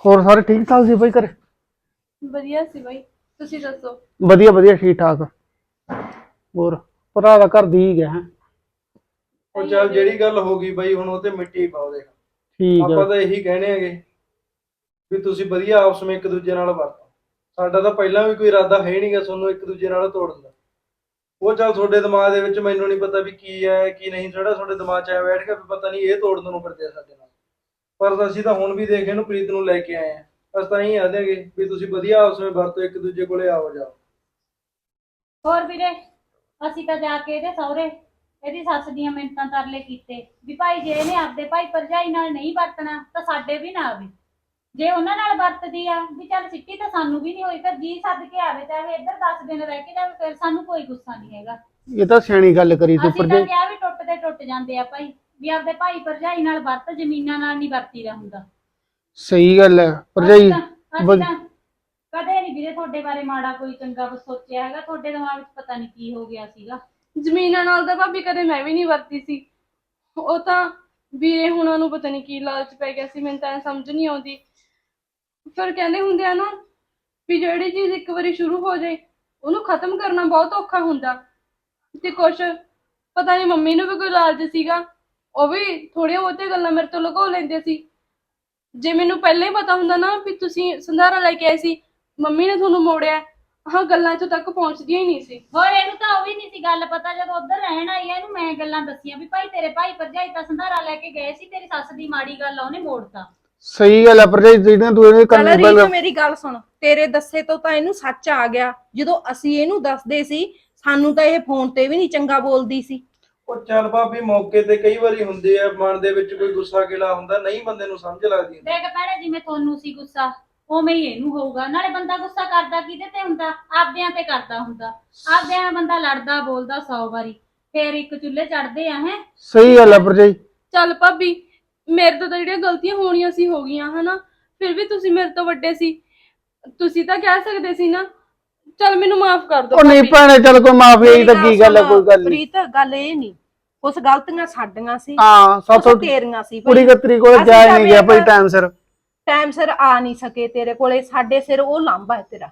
ਹੋਰ ਸਾਰੇ ਠੀਕ ਠਾਕ ਸੀ ਬਈ ਘਰੇ? ਵਧੀਆ ਸੀ ਬਾਈ। ਤੁਸੀਂ ਦੱਸੋ? ਵਧੀਆ ਵਧੀਆ ਠੀਕ ਠਾਕ। ਹੋਰ ਭਰਾ ਦਾ ਘਰ ਦੀ ਗਿਆ ਹੈ? ਉਹ ਚੱਲ ਜਿਹੜੀ ਗੱਲ ਹੋ ਗਈ ਬਾਈ ਹੁਣ ਉਹ ਤੇ ਮਿੱਟੀ ਪਾਓ ਦੇਖ। ਠੀਕ ਆਪਾਂ ਤਾਂ ਇਹੀ ਕਹਿਣੇ ਹੈਗੇ ਵੀ ਤੁਸੀਂ ਵਧੀਆ ਆਪਸ ਵਿੱਚ ਇੱਕ ਦੂਜੇ ਨਾਲ ਵਰਤੋ। ਸਾਡਾ ਤਾਂ ਪਹਿਲਾਂ ਵੀ ਕੋਈ ਇਰਾਦਾ ਹੈ ਨਹੀਂਗਾ ਤੁਹਾਨੂੰ ਇੱਕ ਦੂਜੇ ਨਾਲ ਤੋੜਨ ਦਾ। ਉਹ ਚੱਲ ਤੁਹਾਡੇ ਦਿਮਾਗ ਦੇ ਵਿੱਚ ਮੈਨੂੰ ਨਹੀਂ ਪਤਾ ਵੀ ਕੀ ਹੈ ਕੀ ਨਹੀਂ। ਜਿਹੜਾ ਤੁਹਾਡੇ ਦਿਮਾਗ 'ਚ ਆਇਆ ਬੈਠ ਗਿਆ ਵੀ ਪਤਾ ਨਹੀਂ ਇਹ ਤੋੜਨ ਨੂੰ ਫਿਰਦੇ ਆ ਸਾਡੇ ਨਾਲ। ਪਰ ਅਸੀਂ ਤਾਂ ਹੁਣ ਵੀ ਦੇਖ ਇਹਨੂੰ ਪ੍ਰੀਤ ਨੂੰ ਲੈ ਕੇ ਆਏ ਆ ਅਸੀਂ ਤਾਂ ਇਹੀ ਆਦੇਗੇ ਵੀ ਤੁਸੀਂ ਵਧੀਆ ਆਪਸ ਵਿੱਚ ਵਰਤੋ ਇੱਕ ਦੂਜੇ ਕੋਲੇ ਆਓ ਜਾਓ। ਹੋਰ ਵੀਰੇ ਅਸੀਂ ਤਾਂ ਜਾ ਕੇ ਇਹਦੇ ਸਹੁਰੇ ਇਹਦੀ ਸੱਸ ਦੀਆਂ ਮਿੰਤਾਂ ਤਰਲੇ ਕੀਤੇ ਵੀ ਭਾਈ ਜੇ ਇਹਨੇ ਆਪਦੇ ਭਾਈ ਭਰਜਾਈ ਨਾਲ ਨਹੀਂ ਵਰਤਣਾ ਤਾਂ ਸਾਡੇ ਵੀ ਨਾ ਆਵੇ। ਜੇ ਉਹਨਾਂ ਨਾਲ ਵਰਤਦੀ ਆ ਵੀ ਚੱਲ ਸਿੱਟੀ ਤਾਂ ਸਾਨੂੰ ਵੀ ਨਹੀਂ ਹੋਈ ਤਾਂ ਜੀ ਸੱਦ ਕੇ ਆਵੇ ਚਾਹੇ ਇੱਧਰ 10 ਦਿਨ ਰਹਿ ਕੇ ਜਾਵੇ ਫਿਰ ਸਾਨੂੰ ਕੋਈ ਗੁੱਸਾ ਨਹੀਂ ਹੈਗਾ। ਇਹ ਤਾਂ ਸਿਆਣੀ ਗੱਲ ਕਰੀ ਤੂੰ ਅਸੀਂ ਤਾਂ ਕਿਹਾ ਵੀ ਟੁੱਟਦੇ ਟੁੱਟ ਜਾਂਦੇ ਆ ਭਾਈ। ਵੀ ਆਪਦੇ ਭਾਈ ਭਰਜਾਈ ਨਾਲ ਵਰਤ ਜ਼ਮੀਨਾਂ ਨਾਲ ਨਹੀਂ ਵਰਤੀਦਾ ਹੁੰਦਾ। ਸਹੀ ਗੱਲ ਹੈ ਭਰਜਾਈ ਵਧ- ਤਾਂ ਕਦੇ ਨਹੀਂ ਵੀਰੇ ਤੁਹਾਡੇ ਬਾਰੇ ਮਾੜਾ ਕੋਈ ਚੰਗਾ ਕੁਛ ਸੋਚਿਆ ਹੈਗਾ ਤੁਹਾਡੇ ਦਿਮਾਗ ਵਿੱਚ ਪਤਾ ਨਹੀਂ ਕੀ ਹੋ ਗਿਆ ਸੀਗਾ। ਜ਼ਮੀਨਾਂ ਨਾਲ ਤਾਂ ਭਾਬੀ ਕਦੇ ਮੈਂ ਵੀ ਨਹੀਂ ਵਰਤੀ ਸੀ। ਉਹ ਤਾਂ ਵੀਰੇ ਹੁਣਾਂ ਨੂੰ ਪਤਾ ਨਹੀਂ ਕੀ ਲਾਲਚ ਪੈ ਗਿਆ ਸੀ ਮੈਨੂੰ ਤਾਂ ਐਂ ਸਮਝ ਨਹੀਂ ਆਉਂਦੀ। ਫਿਰ ਕਹਿੰਦੇ ਹੁੰਦੇ ਆ ਨਾ ਵੀ ਜਿਹੜੀ ਚੀਜ਼ ਇੱਕ ਵਾਰੀ ਸ਼ੁਰੂ ਹੋ ਜਾਏ ਉਹਨੂੰ ਖਤਮ ਕਰਨਾ ਬਹੁਤ ਔਖਾ ਹੁੰਦਾ। ਤੇ ਕੁਛ ਪਤਾ ਨਹੀਂ ਮੰਮੀ ਨੂੰ ਵੀ ਕੋਈ ਲਾਲਚ ਸੀਗਾ ਉਹ ਵੀ ਥੋੜੀਆਂ ਬਹੁਤੀਆਂ ਗੱਲਾਂ ਮੇਰੇ ਤੋਂ ਲੁਕੋ ਲੈਂਦੇ ਸੀ। ਜੇ ਮੈਨੂੰ ਪਹਿਲਾਂ ਹੀ ਪਤਾ ਹੁੰਦਾ ਨਾ ਵੀ ਤੁਸੀਂ ਸੰਧਾਰਾ ਲੈ ਕੇ ਆਏ ਸੀ ਮੰਮੀ ਨੇ ਤੁਹਾਨੂੰ ਮੋੜਿਆ ਆਹ ਗੱਲਾਂ 'ਚ ਤੱਕ ਪਹੁੰਚਦੀਆਂ ਹੀ ਨਹੀਂ ਸੀ। ਹੋਰ ਇਹਨੂੰ ਤਾਂ ਉਹ ਵੀ ਨਹੀਂ ਸੀ ਗੱਲ ਪਤਾ ਜਦੋਂ ਉੱਧਰ ਰਹਿਣ ਆਈ ਆ ਇਹਨੂੰ ਮੈਂ ਗੱਲਾਂ ਦੱਸੀਆਂ ਵੀ ਭਾਈ ਤੇਰੇ ਭਾਈ ਭਰਜਾਈ ਤਾਂ ਸੰਧਾਰਾ ਲੈ ਕੇ ਗਏ ਸੀ ਤੇਰੀ ਸੱਸ ਦੀ ਮਾੜੀ ਗੱਲ ਆ ਉਹਨੇ ਮੋੜਤਾ। ਸਹੀ ਗੱਲ ਹੈ ਭਰਜਾਈ ਜਿਹੜੀਆਂ ਤੂੰ ਇਹਨੇ ਚੱਲ ਕਰਨੀ ਰੀਤ ਪਹਿਲਾਂ। ਮੇਰੀ ਗੱਲ ਸੁਣ ਤੇਰੇ ਦੱਸੇ ਤੋਂ ਤਾਂ ਇਹਨੂੰ ਸੱਚ ਆ ਗਿਆ ਜਦੋਂ ਅਸੀਂ ਇਹਨੂੰ ਦੱਸਦੇ ਸੀ ਸਾਨੂੰ ਤਾਂ ਇਹ ਫੋਨ ਤੇ ਵੀ ਨਹੀਂ ਚੰਗਾ ਬੋਲਦੀ ਸੀ। ਉਹ ਚੱਲ ਭਾਬੀ ਮੌਕੇ ਤੇ ਕਈ ਵਾਰੀ ਹੁੰਦੇ ਆ ਮਨ ਦੇ ਵਿੱਚ ਕੋਈ ਗੁੱਸਾ ਗਿਲਾ ਹੁੰਦਾ ਨਹੀਂ ਬੰਦੇ ਨੂੰ ਸਮਝ ਲੱਗਦੀ। ਦੇਖ ਭੈਣੇ ਜਿਵੇਂ ਤੁਹਾਨੂੰ ਸੀ ਗੁੱਸਾ ਉਵੇਂ ਹੀ ਇਹਨੂੰ ਹੋਊਗਾ। ਨਾਲੇ ਬੰਦਾ ਗੁੱਸਾ ਕਰਦਾ ਕਿਹਦੇ ਤੇ ਹੁੰਦਾ? ਆਪਦਿਆਂ ਤੇ ਕਰਦਾ ਹੁੰਦਾ। ਆਪਦਿਆਂ ਬੰਦਾ ਲੜਦਾ ਬੋਲਦਾ 100 ਵਾਰੀ। ਫੇਰ ਇੱਕ ਚੁੱਲ੍ਹੇ ਚੜਦੇ ਆ ਹੈ? ਸਹੀ ਗੱਲ ਹੈ ਭਰਜਾਈ। ਚੱਲ ਭਾਬੀ ਮੇਰੇ ਤੋਂ ਤਾਂ ਜਿਹੜੀਆਂ ਗਲਤੀਆਂ ਹੋਣੀਆਂ ਸੀ ਹੋ ਗਈਆਂ ਹਨਾ? ਫਿਰ ਵੀ ਤੁਸੀਂ ਮੇਰੇ ਤੋਂ ਵੱਡੇ ਸੀ। ਤੁਸੀਂ ਤਾਂ ਕਹਿ ਸਕਦੇ ਸੀ ਨਾ ਚੱਲ ਮੈਨੂੰ ਮਾਫ ਕਰ ਦਿਓ ਉਹ ਨਹੀਂ ਭਾਬੀ। ਭੈਣੇ ਚੱਲ ਕੋਈ ਮਾਫੀ ਆਈ ਤਾਂ ਕੀ ਗੱਲ ਹੈ ਕੋਈ ਗੱਲ ਨਹੀਂ। ਪ੍ਰੀਤ ਗੱਲ ਇਹ ਨਹੀਂ। ਕੁਛ ਗਲਤੀਆਂ ਸਾਡੀਆਂ ਸੀ ਹਾਂ ਸਾਥੋਂ ਤੇਰੀਆਂ ਸੀ ਕੁੜੀ ਭਾਈ। ਕਤਰੀ ਕੋਲ ਅਸੀਂ ਜਾ ਤਾਂ ਨਹੀਂ ਗਿਆ ਭਾਈ ਟਾਈਮ ਸਿਰ। ਟਾਈਮ ਸਿਰ ਆ ਨਹੀਂ ਸਕੇ ਤੇਰੇ ਕੋਲੇ ਸਾਡੇ ਸਿਰ ਉਹ ਲਾਂਭਾ ਹੈ ਤੇਰਾ।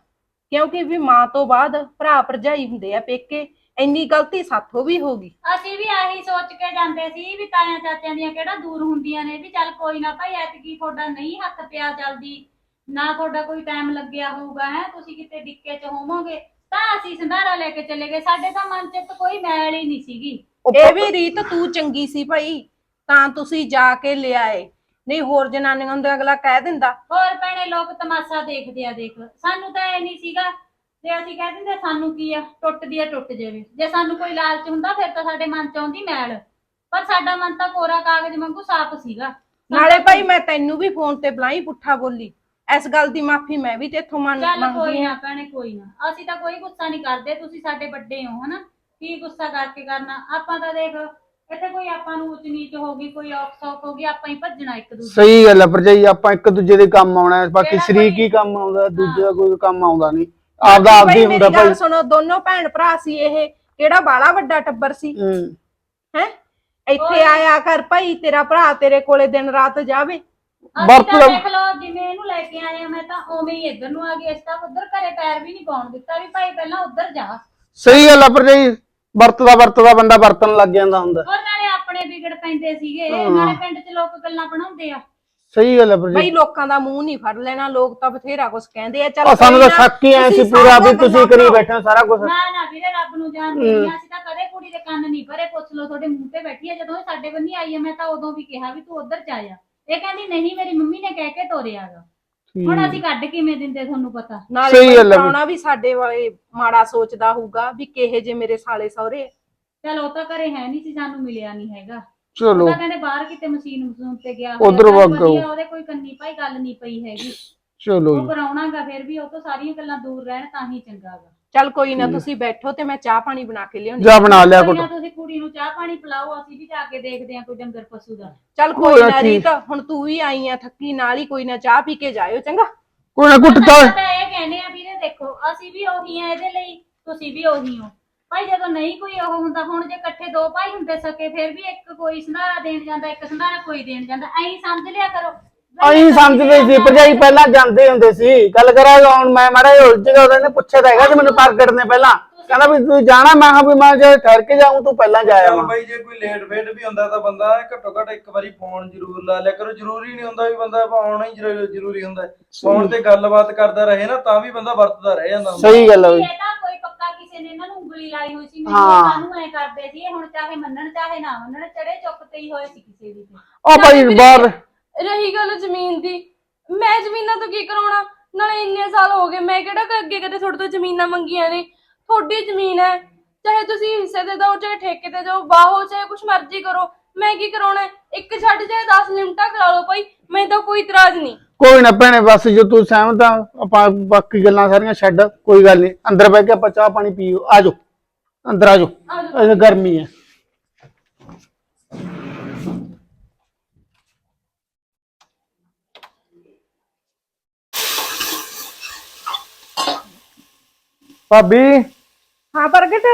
ਕਿਉਂਕਿ ਵੀ ਮਾਂ ਤੋਂ ਬਾਅਦ ਭਰਾ ਭਰਜਾਈ ਹੁੰਦੇ ਆ ਪੇਕੇ ਇੰਨੀ ਗਲਤੀ ਸਾਥੋਂ ਵੀ ਹੋ ਗਈ। ਅਸੀਂ ਵੀ ਆਹੀ ਸੋਚ ਕੇ ਜਾਂਦੇ ਸੀ ਵੀ ਤਾਇਆਂ ਚਾਚਿਆਂ ਦੀਆਂ ਕਿਹੜਾ ਦੂਰ ਹੁੰਦੀਆਂ ਨੇ ਵੀ ਚੱਲ ਕੋਈ ਨਾ ਭਾਈ ਐਤਕੀ ਤੁਹਾਡਾ ਨਹੀਂ ਹੱਥ ਪਿਆ ਚੱਲਦੀ ਨਾ ਤੁਹਾਡਾ ਕੋਈ ਟਾਈਮ ਲੱਗਿਆ ਹੋਊਗਾ ਹੈ? ਤੁਸੀਂ ਕਿਤੇ ਡਿੱਕੇ 'ਚ ਹੋਵੋਗੇ ਤਾਂ ਅਸੀਂ ਸੰਧਾਰਾ ਲੈ ਕੇ ਚਲੇ ਗਏ। ਸਾਡੇ ਤਾਂ ਮਨ 'ਚ ਤਾਂ ਕੋਈ ਮੈਲ ਹੀ ਨਹੀਂ ਸੀਗੀ। ਇਹ ਵੀ ਰੀਤ ਤੂੰ ਚੰਗੀ ਸੀ ਭਾਈ। ਤਾਂ ਤੁਸੀਂ ਜਾ ਕੇ ਲਿਆਏ। ਨਹੀਂ ਹੋਰ ਜਨਾਨੀਆਂ ਨੂੰ ਤਾਂ ਅਗਲਾ ਕਹਿ ਦਿੰਦਾ। ਹੋਰ ਭੈਣੇ ਲੋਕ ਤਮਾਸ਼ਾ ਦੇਖਦੇ ਆ ਦੇਖ। ਸਾਨੂੰ ਤਾਂ ਇਹ ਨਹੀਂ ਸੀਗਾ ਤੇ ਅਸੀਂ ਕਹਿ ਦਿੰਦੇ ਸਾਨੂੰ ਕੀ ਆ? ਟੁੱਟਦੀ ਆ ਟੁੱਟ ਜਾਵੇ। ਜੇ ਸਾਨੂੰ ਕੋਈ ਲਾਲਚ ਹੁੰਦਾ ਫਿਰ ਤਾਂ ਸਾਡੇ ਮਨ 'ਚ ਆਉਂਦੀ ਮੈਲ। ਪਰ ਸਾਡਾ ਮਨ ਤਾਂ ਕੋਰਾ ਕਾਗਜ਼ ਵਾਂਗੂ ਸਾਫ਼ ਸੀਗਾ। ਨਾਲੇ ਭਾਈ ਮੈਂ ਤੈਨੂੰ ਵੀ ਫੋਨ ਤੇ ਬੁਲਾਈ ਪੁੱਠਾ ਬੋਲੀ। ਇਸ ਗੱਲ ਦੀ ਮਾਫੀ ਮੈਂ ਵੀ ਤੇਥੋਂ ਮੰਗ ਚੱਲ ਮੰਗਦੀ ਕੋਈ ਹਾਂ। ਨਾ ਭੈਣੇ ਕੋਈ ਨਾ। ਅਸੀਂ ਤਾਂ ਕੋਈ ਗੁੱਸਾ ਨਹੀਂ ਕਰਦੇ ਤੁਸੀਂ ਸਾਡੇ ਵੱਡੇ ਹੋ ਹਨਾ? ਕੀ ਗੁੱਸਾ ਕਰਕੇ ਕਰਨਾ? ਆਪਾਂ ਤਾਂ ਦੇਖ ਇੱਥੇ ਕੋਈ ਆਪਾਂ ਨੂੰ ਉੱਚ ਨੀਚ ਹੋ ਗਈ ਕੋਈ ਔਖ ਸੌਖ ਹੋ ਗਈ ਆਪਾਂ ਹੀ ਭੱਜਣਾ ਇੱਕ ਦੂਜੇ ਸਹੀ ਗੱਲ ਹੈ ਭਰਜਾਈ ਆਪਾਂ ਇੱਕ ਦੂਜੇ ਦੇ ਕੰਮ ਆਉਣਾ ਹੈ, ਬਾਕੀ ਜਿਹੜਾ ਸ਼ਰੀਕ ਕੋਈ- ਕੰਮ ਆਉਂਦਾ ਦੂਜੇ ਦਾ। ਕੋਈ ਕੰਮ ਆਉਂਦਾ ਨਹੀਂ। ਆਪਦਾ ਆਪਦੀ ਹੁੰਦਾ ਮੇਰੀ ਗੱਲ ਭਾਈ। ਸੁਣੋ ਦੋਨੋਂ ਭੈਣ ਭਰਾ ਸੀ ਇਹ ਕਿਹੜਾ ਬਾਲਾ ਵੱਡਾ ਟੱਬਰ ਸੀ? ਹੂੰ। ਹੈ? ਇੱਥੇ ਆਇਆ ਕਰ ਭਾਈ ਤੇਰਾ ਭਰਾ ਤੇਰੇ ਕੋਲੇ ਦਿਨ ਰਾਤ ਜਾਵੇ। ਅਸੀਂ ਤਾਂ ਲਓ। ਦੇਖ ਲਓ ਜਿਵੇਂ ਇਹਨੂੰ ਲੈ ਕੇ ਆਏ ਆ ਮੈਂ ਤਾਂ ਉਵੇਂ ਹੀ ਇੱਧਰ ਨੂੰ ਆ ਗਈ ਇਸ ਤਾਂ ਉੱਧਰ ਘਰੇ ਪੈਰ ਵੀ ਨਹੀਂ ਪਾਉਣ ਦਿੱਤਾ ਵੀ ਭਾਈ ਪਹਿਲਾਂ ਉੱਧਰ ਜਾ ਸਹੀ ਗੱਲ ਹੈ ਭਰਜਾਈ ਵਰਤਦਾ ਵਰਤਦਾ ਬੰਦਾ ਵਰਤਣ ਲੱਗ ਜਾਂਦਾ ਹੁੰਦਾ ਹੋਰ ਨਾਲੇ ਆਪਣੇ ਵਿਗੜ ਪੈਂਦੇ ਸੀਗੇ। ਨਾਲੇ ਪਿੰਡ 'ਚ ਲੋਕ ਗੱਲਾਂ ਬਣਾਉਂਦੇ ਆ ਸਹੀ ਗੱਲ ਹੈ ਭਾਈ ਭਰਜਾਈ ਲੋਕਾਂ ਦਾ ਮੂੰਹ ਨਹੀਂ ਫੜ ਲੈਣਾ ਲੋਕ ਤਾਂ ਬਥੇਰਾ ਕੁਝ ਕਹਿੰਦੇ ਆ ਚੱਲ ਉਹ ਸਾਨੂੰ ਤਾਂ ਕੋਈ ਨਾ, ਸ਼ੱਕ ਹੀ ਐ ਸੀ ਤੁਸੀਂ ਪੂਰਾ ਵੀ ਸਾਰੀਆਂ ਤੁਸੀਂ ਗੱਲਾਂ ਕਰੀ ਕਰੋ। ਬੈਠੇ ਹੋ ਸਾਰਾ ਕੁਝ ਨਾ ਨਾ ਵੀਰੇ ਰੱਬ ਨੂੰ ਜਾਣਦੇ ਨਹੀਂ ਅਸੀਂ ਤਾਂ ਕਦੇ ਕੁੜੀ ਦੇ ਕੰਨ ਨਹੀਂ ਭਰੇ ਪੁੱਛ ਲਓ ਤੁਹਾਡੇ ਮੂੰਹ ਤੇ ਬੈਠੀ ਆ ਜਦੋਂ ਇਹ ਸਾਡੇ ਬੰਨੀ ਆਈ ਆ ਮੈਂ ਤਾਂ ਉਦੋਂ ਵੀ ਕਿਹਾ ਵੀ ਤੂੰ ਉੱਧਰ ਜਾ ਜਾ ਇਹ ਕਹਿੰਦੀ ਨਹੀਂ ਮੇਰੀ ਮੰਮੀ ਨੇ ਕਹਿ ਕੇ ਤੋਰਿਆਗਾ ਹੁਣ ਅਸੀਂ ਕੱਢ ਕਿਵੇਂ ਦਿੰਦੇ ਤੁਹਾਨੂੰ ਪਤਾ? ਨਾਲੇ ਸਹੀ ਗੱਲ ਹੈ। ਪ੍ਰਾਹੁਣਾ ਵੀ ਸਾਡੇ ਵਾਲੇ ਮਾੜਾ ਸੋਚਦਾ ਹੋਊਗਾ ਵੀ ਕਿਹੇ ਜੇ ਮੇਰੇ ਸਾਲੇ ਸਹੁਰੇ ਚਲ ਉਹ ਤਾਂ ਘਰੇ ਹੈ ਨਹੀਂ ਸੀ ਸਾਨੂੰ ਮਿਲਿਆ ਨਹੀਂ ਹੈਗਾ। ਉਹ ਚਲੋ ਤਾਂ ਕਹਿੰਦੇ ਬਾਹਰ ਕਿਤੇ ਮਸ਼ੀਨ ਮਸ਼ੂਨ ਤੇ ਗਿਆ ਹੋਇਆ, ਉੱਧਰ ਚੱਲ ਵਗ ਵਧੀਆ। ਉਹਦੇ ਕੋਈ ਕੰਨੀ ਭਾਈ ਗੱਲ ਨਹੀਂ ਪਈ ਹੈਗੀ। ਚਲੋ ਉਹ ਜੀ। ਕਰਾਉਣਾਗਾ ਫਿਰ ਵੀ ਉਹ ਤੋਂ ਸਾਰੀਆਂ ਗੱਲਾਂ ਦੂਰ ਰਹਿਣ ਤਾਂ ਹੀ ਚੰਗਾਗਾ ਚੱਲ ਕੋਈ ਨਾ ਤੁਸੀਂ ਬੈਠੋ ਤੇ ਮੈਂ ਚਾਹ ਪਾਣੀ ਬਣਾ ਕੇ ਲਿਆਉਣੀ ਜਾ ਬਣਾ ਲਿਆ ਕੋਈ ਕੁਟ ਨਾ ਤੁਸੀਂ ਕੁੜੀ ਨੂੰ ਚਾਹ ਪਾਣੀ ਪਿਲਾਓ ਅਸੀਂ ਵੀ ਜਾ ਕੇ ਦੇਖਦੇ ਹਾਂ ਕੋਈ ਡੰਗਰ ਪਸ਼ੂ ਦਾ। ਚੱਲ ਕੋਈ ਨਾ ਠੀਕ। ਰੀਤ ਹੁਣ ਤੂੰ ਵੀ ਆਈ ਆ ਥੱਕੀ ਨਾਲ ਹੀ ਕੋਈ ਨਾ ਚਾਹ ਪੀ ਕੇ ਜਾਇਓ ਚੰਗਾ? ਕੋਈ ਨਾ ਕੁੱਟ ਤਾ। ਤਾਂ ਇਹ ਕਹਿੰਦੇ ਆ ਵੀਰੇ ਦੇਖੋ ਅਸੀਂ ਵੀ ਉਹੀ ਆ ਇਹਦੇ ਲਈ ਤੁਸੀਂ ਵੀ ਉਹੀ ਹੋ। ਭਾਈ ਜਦੋਂ ਨਹੀਂ ਕੋਈ ਉਹ ਹੁੰਦਾ ਹੁਣ ਜੇ ਇਕੱਠੇ ਦੋ ਭਾਈ ਹੁੰਦੇ ਸਕੇ ਫਿਰ ਵੀ ਇੱਕ ਕੋਈ ਸੰਧਾਰਾ ਦੇਣ ਜਾਂਦਾ ਇੱਕ ਸੰਧਾਰਾ ਕੋਈ ਦੇਣ ਜਾਂਦਾ। ਐਂ ਸਮਝ ਲਿਆ ਕਰੋ। ਅਸੀਂ ਸਮਝਦੇ ਸੀ ਭਰਜਾਈ ਪਹਿਲਾਂ ਜਾਂਦੇ ਹੁੰਦੇ ਸੀ। ਗੱਲ ਕਰਾਂ ਹੁਣ ਮੈਂ ਮਾੜਾ ਜਿਹਾ ਉਲਝ ਗਿਆ ਉਹਨੇ ਪੁੱਛਿਆ ਤਾਂ ਹੈਗਾ ਸੀ ਮੈਨੂੰ ਪ੍ਰਗਟ ਨੇ ਪਹਿਲਾਂ। ਕਹਿੰਦਾ ਵੀ ਤੂੰ ਜਾਣਾ ਮੈਂ ਕਿਹਾ ਵੀ ਮੈਂ ਜੇ ਠਹਿਰ ਕੇ ਜਾਊਂ ਤੂੰ ਪਹਿਲਾਂ ਜਾਇਆ ਚੱਲ ਵਾ ਬਾਈ ਜੇ ਕੋਈ ਲੇਟ ਫੇਟ ਵੀ ਹੁੰਦਾ ਤਾਂ ਬੰਦਾ ਘੱਟੋ ਘੱਟ ਇੱਕ ਵਾਰੀ ਫੋਨ ਜ਼ਰੂਰ ਲਾ ਲਿਆ ਕਰੋ। ਜ਼ਰੂਰੀ ਨਹੀਂ ਹੁੰਦਾ ਵੀ ਬੰਦਾ ਆਉਣਾ ਹੀ ਜ਼ਰੂ- ਜ਼ਰੂਰੀ ਹੁੰਦਾ ਹੈ। ਫੋਨ ਤੇ ਗੱਲਬਾਤ ਕਰਦਾ ਰਹੇ ਨਾ ਤਾਂ ਵੀ ਬੰਦਾ ਵਰਤਦਾ ਰਹਿ ਜਾਂਦਾ ਹੁੰਦਾ। ਸਹੀ ਗੱਲ ਹੈ ਬਈ। ਇਹ ਤਾਂ ਕੋਈ ਪੱਕਾ ਕਿਸੇ ਨੇ ਇਹਨਾਂ ਨੂੰ ਉਂਗਲੀ ਲਾਈ ਹੋਈ ਸੀ ਹਾਂ। ਸਾਨੂੰ ਐ ਕਰਦੇ ਸੀ ਇਹ ਹੁਣ ਚਾਹੇ ਮੰਨਣ ਚਾਹੇ ਨਾ ਮੰਨਣ ਚੜੇ ਚੁੱਕ ਤੇ ਹੀ ਹੋਏ ਸੀ ਕਿਸੇ ਦੀ ਤੇ। ਉਹ ਭਾਈ ਬਾਹਰ ਰਹੀ ਗੱਲ ਜ਼ਮੀਨ ਦੀ। ਮੈਂ ਜ਼ਮੀਨਾਂ ਤੋਂ ਕੀ ਕਰਾਉਣਾ? ਨਾਲੇ ਇੰਨੇ ਸਾਲ ਹੋ ਗਏ ਮੈਂ ਕਿਹੜਾ ਕ- ਅੱਗੇ ਕਦੇ ਤੁਹਾਡੇ ਤੋਂ ਜ਼ਮੀਨਾਂ ਮੰਗੀਆਂ ਨੇ? ਤੁਹਾਡੀ ਜ਼ਮੀਨ ਹੈ। ਚਾਹੇ ਤੁਸੀਂ ਹਿੱਸੇ ਦੇ ਦਿਓ ਚਾਹੇ ਠੇਕੇ ਤੇ ਜਾਓ ਬਾਹੋ ਚਾਹੇ ਕੁਛ ਮਰਜ਼ੀ ਕਰੋ। ਮੈਂ ਕੀ ਕਰਾਉਣਾ ਹੈ? ਇੱਕ ਛੱਡ ਚਾਹੇ 10 ਲਿਮਟਾਂ ਕਰਾ ਲਓ ਭਾਈ। ਮੈਨੂੰ ਤਾਂ ਕੋਈ ਇਤਰਾਜ਼ ਨਹੀਂ। ਕੋਈ ਨਾ ਭੈਣੇ ਬਸ ਜੋ ਤੂੰ ਸਹਿਮਤ ਆ ਆਪਾਂ ਬਾਕੀ ਗੱਲਾਂ ਸਾਰੀਆਂ ਛੱਡ ਕੋਈ ਗੱਲ ਨਹੀਂ। ਅੰਦਰ ਬਹਿ ਕੇ ਆਪਾਂ ਚਾਹ ਪਾਣੀ ਪੀਓ। ਆ ਜਾਓ। ਅੰਦਰ ਆ ਜਾਓ। ਆ ਜਾਓ। ਇਹ ਗਰਮੀ ਹੈ। ਭਾਬੀ? ਹਾਂ ਪ੍ਰਗਟ?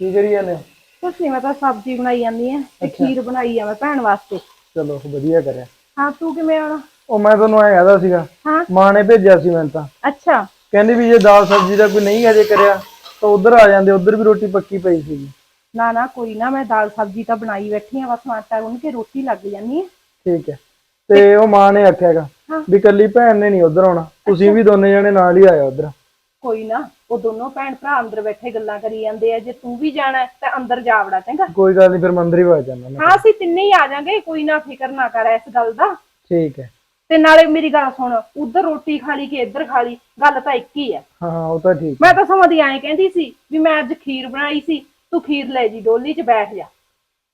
ਕੀ ਕਰੀ ਜਾਂਦੇ ਹੋ? ਕੁਛ ਨਹੀਂ ਮੈਂ ਤਾਂ ਸਬਜ਼ੀ ਬਣਾਈ ਜਾਂਦੀ ਆ ਤੇ ਖੀਰ ਬਣਾਈ ਆ ਮੈਂ ਭੈਣ ਵਾਸਤੇ। ਚਲੋ ਵਧੀਆ ਕਰਿਆ। ਹਾਂ ਤੂੰ ਕਿਵੇਂ ਆਉਣਾ ਉਹ ਮੈਂ ਤੁਹਾਨੂੰ ਐ ਕਹਦਾ ਸੀਗਾ ਹਾਂ। ਮਾਂ ਨੇ ਭੇਜਿਆ ਸੀ ਮੈਨੂੰ ਤਾਂ। ਅੱਛਾ। ਕਹਿੰਦੀ ਵੀ ਜੇ ਦਾਲ ਸਬਜ਼ੀ ਦਾ ਕੋਈ ਨਹੀਂ ਹਜੇ ਕਰਿਆ ਤਾਂ ਉਧਰ ਆ ਜਾਂਦੇ ਉਧਰ ਵੀ ਰੋਟੀ ਪੱਕੀ ਪਈ ਸੀਗੀ। ਨਾ ਨਾ ਕੋਈ ਨਾ ਮੈਂ ਦਾਲ ਸਬਜ਼ੀ ਤਾਂ ਬਣਾਈ ਬੈਠੀ ਆ ਬਸ ਆਟਾ ਗੁੰਨ ਕੇ ਰੋਟੀ ਲੱਗ ਜਾਨੀ ਆ। ਠੀਕ ਹੈ। ਤੇ ਉਹ ਮਾਂ ਨੇ ਆਖਿਆਗਾ ਵੀ ਕੱਲੀ ਭੈਣ ਨੇ ਨਹੀਂ ਉਧਰ ਆਉਣਾ ਤੁਸੀਂ ਵੀ ਦੋਨੇ ਜਣੇ ਨਾਲ ਹੀ ਆਇਆ ਉਧਰ। ਕੋਈ ਨਾ ਉਹ ਦੋਨੋਂ ਭੈਣ ਭਰਾ ਅੰਦਰ ਬੈਠੇ ਗੱਲਾਂ ਕਰੀ ਜਾਂਦੇ ਆ ਜੇ ਤੂੰ ਵੀ ਜਾਣਾ ਹੈ ਤਾਂ ਅੰਦਰ ਜਾ ਵੜਾ ਚੰਗਾ? ਕੋਈ ਗੱਲ ਨਹੀਂ ਫਿਰ ਮੰਦਰ ਹੀ ਵਗ ਜਾਣਾ ਮੈਂ। ਹਾਂ ਅਸੀਂ ਤਿੰਨੇ ਹੀ ਆ ਜਾਾਂਗੇ ਕੋਈ ਨਾ ਫਿਕਰ ਨਾ ਕਰ ਇਸ ਗੱਲ ਦਾ। ਠੀਕ ਹੈ। ਤੇ ਨਾਲੇ ਮੇਰੀ ਗੱਲ ਸੁਣ ਉਧਰ ਰੋਟੀ ਖਾ ਲਈ ਕਿ ਇੱਧਰ ਖਾ ਲਈ ਗੱਲ ਤਾਂ ਇੱਕ ਹੀ ਹੈ ਹਾਂ ਹਾਂ ਉਹ ਤਾਂ ਠੀਕ ਮੈਂ ਤਾਂ ਸਮਝਦੀ ਐਂ ਕਹਿੰਦੀ ਸੀ ਵੀ ਮੈਂ ਅੱਜ ਖੀਰ ਬਣਾਈ ਸੀ ਤੂੰ ਖੀਰ ਲੈ ਜੀ ਡੋਲੀ 'ਚ ਬੈਠ ਜਾ।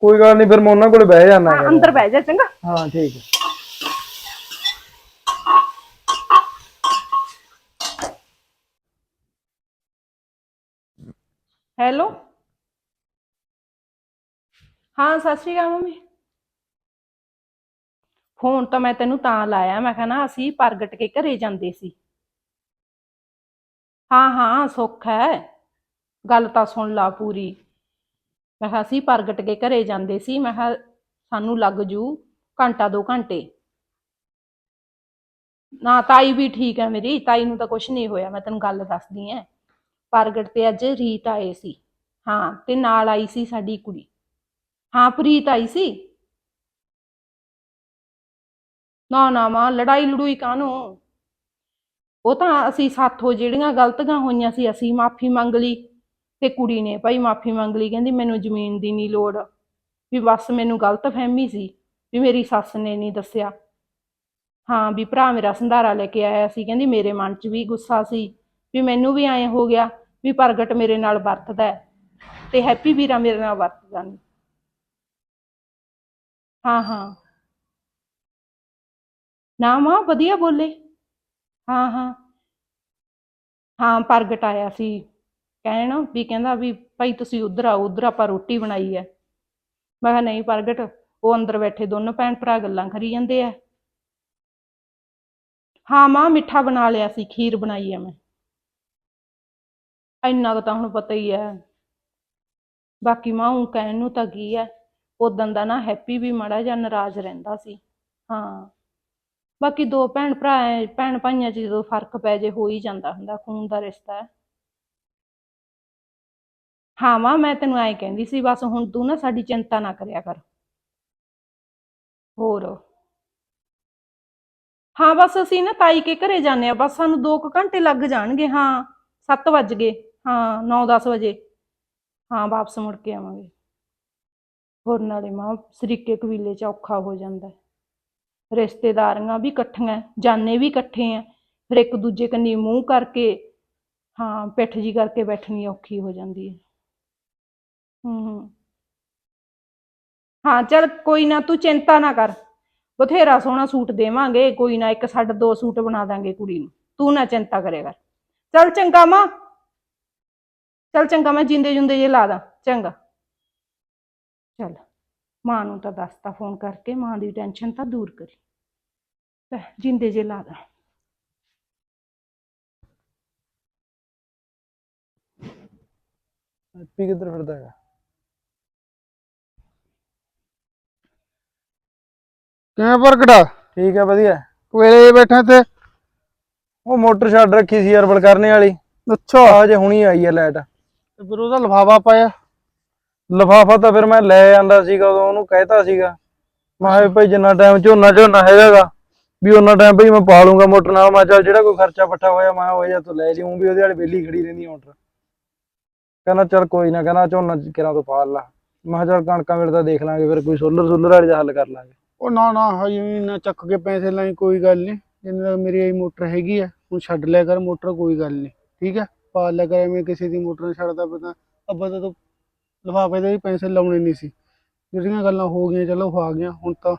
ਕੋਈ ਗੱਲ ਨਹੀਂ ਫਿਰ ਮੈਂ ਉਹਨਾਂ ਕੋਲ ਬਹਿ ਜਾਣਾ ਹਾਂ ਅੰਦਰ ਬਹਿ ਜਾ ਚੰਗਾ? ਹਾਂ ਠੀਕ ਹੈ। ਹੈਲੋ ਹਾਂ, ਸਤਿ ਸ਼੍ਰੀ ਅਕਾਲ ਮੰਮੀ। ਫੋਨ ਤਾਂ ਮੈਂ ਤੈਨੂੰ ਤਾਂ ਲਾਇਆ, ਮੈਂ ਕਿਹਾ ਨਾ ਅਸੀਂ ਪ੍ਰਗਟ ਕੇ ਘਰੇ ਜਾਂਦੇ ਸੀ। ਹਾਂ ਹਾਂ, ਸੁੱਖ ਹੈ। ਗੱਲ ਤਾਂ ਸੁਣ ਲਾ ਪੂਰੀ। ਮੈਂ ਕਿਹਾ ਅਸੀਂ ਪ੍ਰਗਟ ਕੇ ਘਰੇ ਜਾਂਦੇ ਸੀ, ਮੈਂ ਕਿਹਾ ਸਾਨੂੰ ਲੱਗ ਜੂ ਘੰਟਾ ਦੋ ਘੰਟੇ। ਨਾ, ਤਾਈ ਵੀ ਠੀਕ ਹੈ ਮੇਰੀ, ਤਾਈ ਨੂੰ ਤਾਂ ਕੁਝ ਨਹੀਂ ਹੋਇਆ, ਮੈਂ ਤੈਨੂੰ ਗੱਲ ਦੱਸਦੀ ਐ। ਪ੍ਰਗਟ ਤੇ ਅੱਜ ਰੀਤ ਆਏ ਸੀ। ਹਾਂ, ਤੇ ਨਾਲ ਆਈ ਸੀ ਸਾਡੀ ਕੁੜੀ। ਹਾਂ, ਪ੍ਰੀਤ ਆਈ ਸੀ? ਨਾ ਨਾ ਮਾਂ, ਲੜਾਈ ਲੜੂਈ ਕਾਹਨੂੰ? ਉਹ ਤਾਂ ਅਸੀਂ ਸਾਥੋਂ ਜਿਹੜੀਆਂ ਗਲਤੀਆਂ ਹੋਈਆਂ ਸੀ, ਅਸੀਂ ਮਾਫੀ ਮੰਗ ਲਈ। ਤੇ ਕੁੜੀ ਨੇ ਭਾਈ ਮਾਫੀ ਮੰਗ ਲਈ, ਕਹਿੰਦੀ ਮੈਨੂੰ ਜ਼ਮੀਨ ਦੀ ਨਹੀਂ ਲੋੜ। ਵੀ ਬਸ ਮੈਨੂੰ ਗਲਤ ਫਹਿਮੀ ਸੀ, ਵੀ ਮੇਰੀ ਸੱਸ ਨੇ ਨਹੀਂ ਦੱਸਿਆ। ਹਾਂ, ਵੀ ਭਰਾ ਮੇਰਾ ਸੰਧਾਰਾ ਲੈ ਕੇ ਆਇਆ ਸੀ, ਕਹਿੰਦੀ ਮੇਰੇ ਮਨ 'ਚ ਵੀ ਗੁੱਸਾ ਸੀ। ਵੀ ਮੈਨੂੰ ਵੀ ਐਂ ਹੋ ਗਿਆ ਵੀ ਪ੍ਰਗਟ ਮੇਰੇ ਨਾਲ ਵਰਤਦਾ ਹੈ ਤੇ ਹੈਪੀ ਵੀਰਾ ਮੇਰੇ ਨਾਲ ਵਰਤਦਾ ਨਹੀਂ ਹਾਂ ਹਾਂ। ਨਾ ਮਾਂ, ਵਧੀਆ ਬੋਲੇ। ਹਾਂ ਹਾਂ। ਹਾਂ, ਪ੍ਰਗਟ ਆਇਆ ਸੀ। ਕਹਿਣ ਵੀ ਕਹਿੰਦਾ ਵੀ ਭਾਈ ਤੁਸੀਂ ਉਧਰ ਆਓ, ਉਧਰ ਆਪਾਂ ਰੋਟੀ ਬਣਾਈ ਹੈ। ਮੈਂ ਕਿਹਾ ਨਹੀਂ ਪ੍ਰਗਟ, ਉਹ ਅੰਦਰ ਬੈਠੇ ਦੋਨੋਂ ਭੈਣ ਭਰਾ ਗੱਲਾਂ ਕਰੀ ਜਾਂਦੇ ਆ। ਹਾਂ, ਮਾਂ, ਮਿੱਠਾ ਬਣਾ ਲਿਆ ਸੀ, ਖੀਰ ਬਣਾਈ ਹੈ ਮੈਂ। ਇੰਨਾ ਕੁ ਤਾਂ ਹੁਣ ਪਤਾ ਹੀ ਹੈ। ਬਾਕੀ ਮਾਂ ਉਹ ਕਹਿਣ ਨੂੰ ਤਾਂ ਕੀ ਹੈ ਉਦੋਂ ਦਾ ਨਾ ਹੈਪੀ ਵੀ ਮਾੜਾ ਜਿਹਾ ਨਾਰਾਜ਼ ਰਹਿੰਦਾ ਸੀ। ਹਾਂ। ਬਾਕੀ ਦੋ ਭੈਣ ਭਰਾ ਐ, ਭੈਣ ਭਾਈਆਂ 'ਚ ਜਦੋਂ ਫ਼ਰਕ ਪੈ ਜੇ ਹੋ ਹੀ ਜਾਂਦਾ ਹੁੰਦਾ, ਖੂਨ ਦਾ ਰਿਸ਼ਤਾ। ਹੈ ਹਾਂ ਮਾਂ, ਮੈਂ ਤੈਨੂੰ ਐਂ ਕਹਿੰਦੀ ਸੀ, ਬਸ ਹੁਣ ਤੂੰ ਨਾ ਸਾਡੀ ਚਿੰਤਾ ਨਾ ਕਰਿਆ ਕਰ। ਹੋਰ। ਹਾਂ ਬਸ ਅਸੀਂ ਨਾ ਤਾਈ ਕੇ ਘਰੇ ਜਾਂਦੇ ਆ ਬਸ ਸਾਨੂੰ 2 ਘੰਟੇ ਲੱਗ ਜਾਣਗੇ। ਹਾਂ 7 ਵੱਜ ਗਏ। ਹਾਂ 9-10 ਵਜੇ। ਹਾਂ, ਵਾਪਸ ਮੁੜ ਕੇ ਆਵਾਂਗੇ। ਹੋਰ ਨਾਲੇ ਮਾਂ, ਸਰੀਕੇ ਕਬੀਲੇ 'ਚ ਔਖਾ ਹੋ ਜਾਂਦਾ। ਹੈ। ਰਿਸ਼ਤੇਦਾਰੀਆਂ ਵੀ ਇਕੱਠੀਆਂ ਜਾਣੇ ਵੀ ਇਕੱਠੇ ਆ। ਫਿਰ ਇੱਕ ਦੂਜੇ ਕੰਨੀ ਮੂੰਹ ਕਰਕੇ, ਹਾਂ, ਪਿੱਠ ਜੀ ਕਰਕੇ ਬੈਠਣੀ ਔਖੀ ਹੋ ਜਾਂਦੀ ਹੈ। ਹੂੰ, ਹਾਂ। ਚਲ ਕੋਈ ਨਾ, ਤੂੰ ਚਿੰਤਾ ਨਾ ਕਰ। ਬਥੇਰਾ ਸੋਹਣਾ ਸੂਟ ਦੇਵਾਂਗੇ, ਕੋਈ ਨਾ ਇੱਕ ਛੱਡ ਦੋ ਸੂਟ ਬਣਾ ਦਾਂਗੇ ਕੁੜੀ ਨੂੰ। ਤੂੰ ਨਾ ਚਿੰਤਾ ਕਰਿਆ ਕਰ। ਚਲ ਚੰਗਾ ਮਾਂ। ਚਲ ਚੰਗਾ ਮੈਂ ਜਿੰਦੇ ਜੁੰਦੇ ਜੇ ਲਾ ਦਾਂ ਚੰਗਾ। ਚਲ ਮਾਂ ਨੂੰ ਤਾਂ ਦੱਸਤਾ ਫੋਨ ਕਰਕੇ ਮਾਂ ਦੀ ਟੈਨਸ਼ਨ ਤਾਂ ਦੂਰ ਕਰੀ। ਲੈ ਜਿੰਦੇ ਜੇ ਲਾ ਦਾਂ। ਹੈਪੀ ਕਿੱਧਰ ਫਿਰਦਾ ਹੈਗਾ? ਕਿਵੇਂ ਪ੍ਰਗਟਾ? ਠੀਕ ਹੈ ਵਧੀਆ। ਵੇਲੇ ਬੈਠਾ ਤੇ ਉਹ ਮੋਟਰ ਛੱਡ ਰੱਖੀ ਸੀ ਅਰਬਲ ਕਰਨੇ ਵਾਲੀ। ਅੱਛਾ। ਆ ਹਜੇ ਹੁਣੀ ਆਈ ਹੈ ਲਾਈਟ। ਤੇ ਫਿਰ ਉਹਦਾ ਲਫਾਫਾ ਪਾਇਆ। ਲਫਾਫਾ ਤਾਂ ਫਿਰ ਮੈਂ ਲੈ ਆਂਦਾ ਸੀਗਾ, ਉਦੋਂ ਉਹਨੂੰ ਕਹਿਤਾ ਸੀਗਾ। ਮੈਂ ਕਿਹਾ ਭਾਈ ਜਿੰਨਾ ਟਾਈਮ ਝੋਨਾ ਝੋਨਾ ਹੈਗਾਗਾ, ਵੀ ਉਹਨਾਂ ਟਾਈਮ ਭਾਈ ਮੈਂ ਪਾ ਲੂੰਗਾ ਮੋਟਰ ਨਾਲ। ਮੈਂ ਕਿਹਾ ਚੱਲ ਜਿਹੜਾ ਕੋਈ ਖਰਚਾ ਪੱਠਾ ਹੋਇਆ, ਮੈਂ ਉਹ ਜਾਂ ਤੂੰ ਲੈ ਲਈ ਵੀ ਉਹਦੇ ਵਾਲੀ ਵਿਹਲੀ ਖੜੀ ਰਹਿੰਦੀ ਮੋਟਰ। ਕਹਿੰਦਾ ਚੱਲ ਕੋਈ ਨਾ, ਕਹਿੰਦਾ ਝੋਨਾ ਕਿਰਾਂ ਤੋਂ ਪਾਲ ਲਾ। ਮੈਂ ਕਿਹਾ ਚੱਲ ਕਣਕਾਂ ਵੇਲੇ ਤਾਂ ਦੇਖ ਲਾਂਗੇ, ਫਿਰ ਕੋਈ ਸੋਲਰ ਸੋਲਰ ਵਾਲੀ ਦਾ ਹੱਲ ਕਰ ਲਾਂਗੇ। ਉਹ ਨਾ ਨਾ, ਹਜੇ ਨਾ ਚੱਕ ਕੇ ਪੈਸੇ ਲਈ, ਕੋਈ ਗੱਲ ਨਹੀਂ ਜਿੰਨਾ ਮੇਰੀ ਇਹ ਮੋਟਰ ਹੈਗੀ ਆ, ਹੁਣ ਛੱਡ ਲਿਆ ਕਰ ਮੋਟਰ, ਕੋਈ ਗੱਲ ਨਹੀਂ ਠੀਕ ਹੈ ਪਾ ਲਿਆ ਕਰ ਐਵੇਂ ਕਿਸੇ ਦੀ ਮੋਟਰ ਛੱਡਦਾ ਪਤਾ ਅੱਬਾ ਤਾਂ ਲਫਾਫੇ ਦੇ ਵੀ ਪੈਸੇ ਲਾਉਣੇ ਨਹੀਂ ਸੀ। ਜਿਹੜੀਆਂ ਗੱਲਾਂ ਹੋ ਗਈਆਂ ਚਲੋ ਹੋ ਆ ਗਈਆਂ ਹੁਣ ਤਾਂ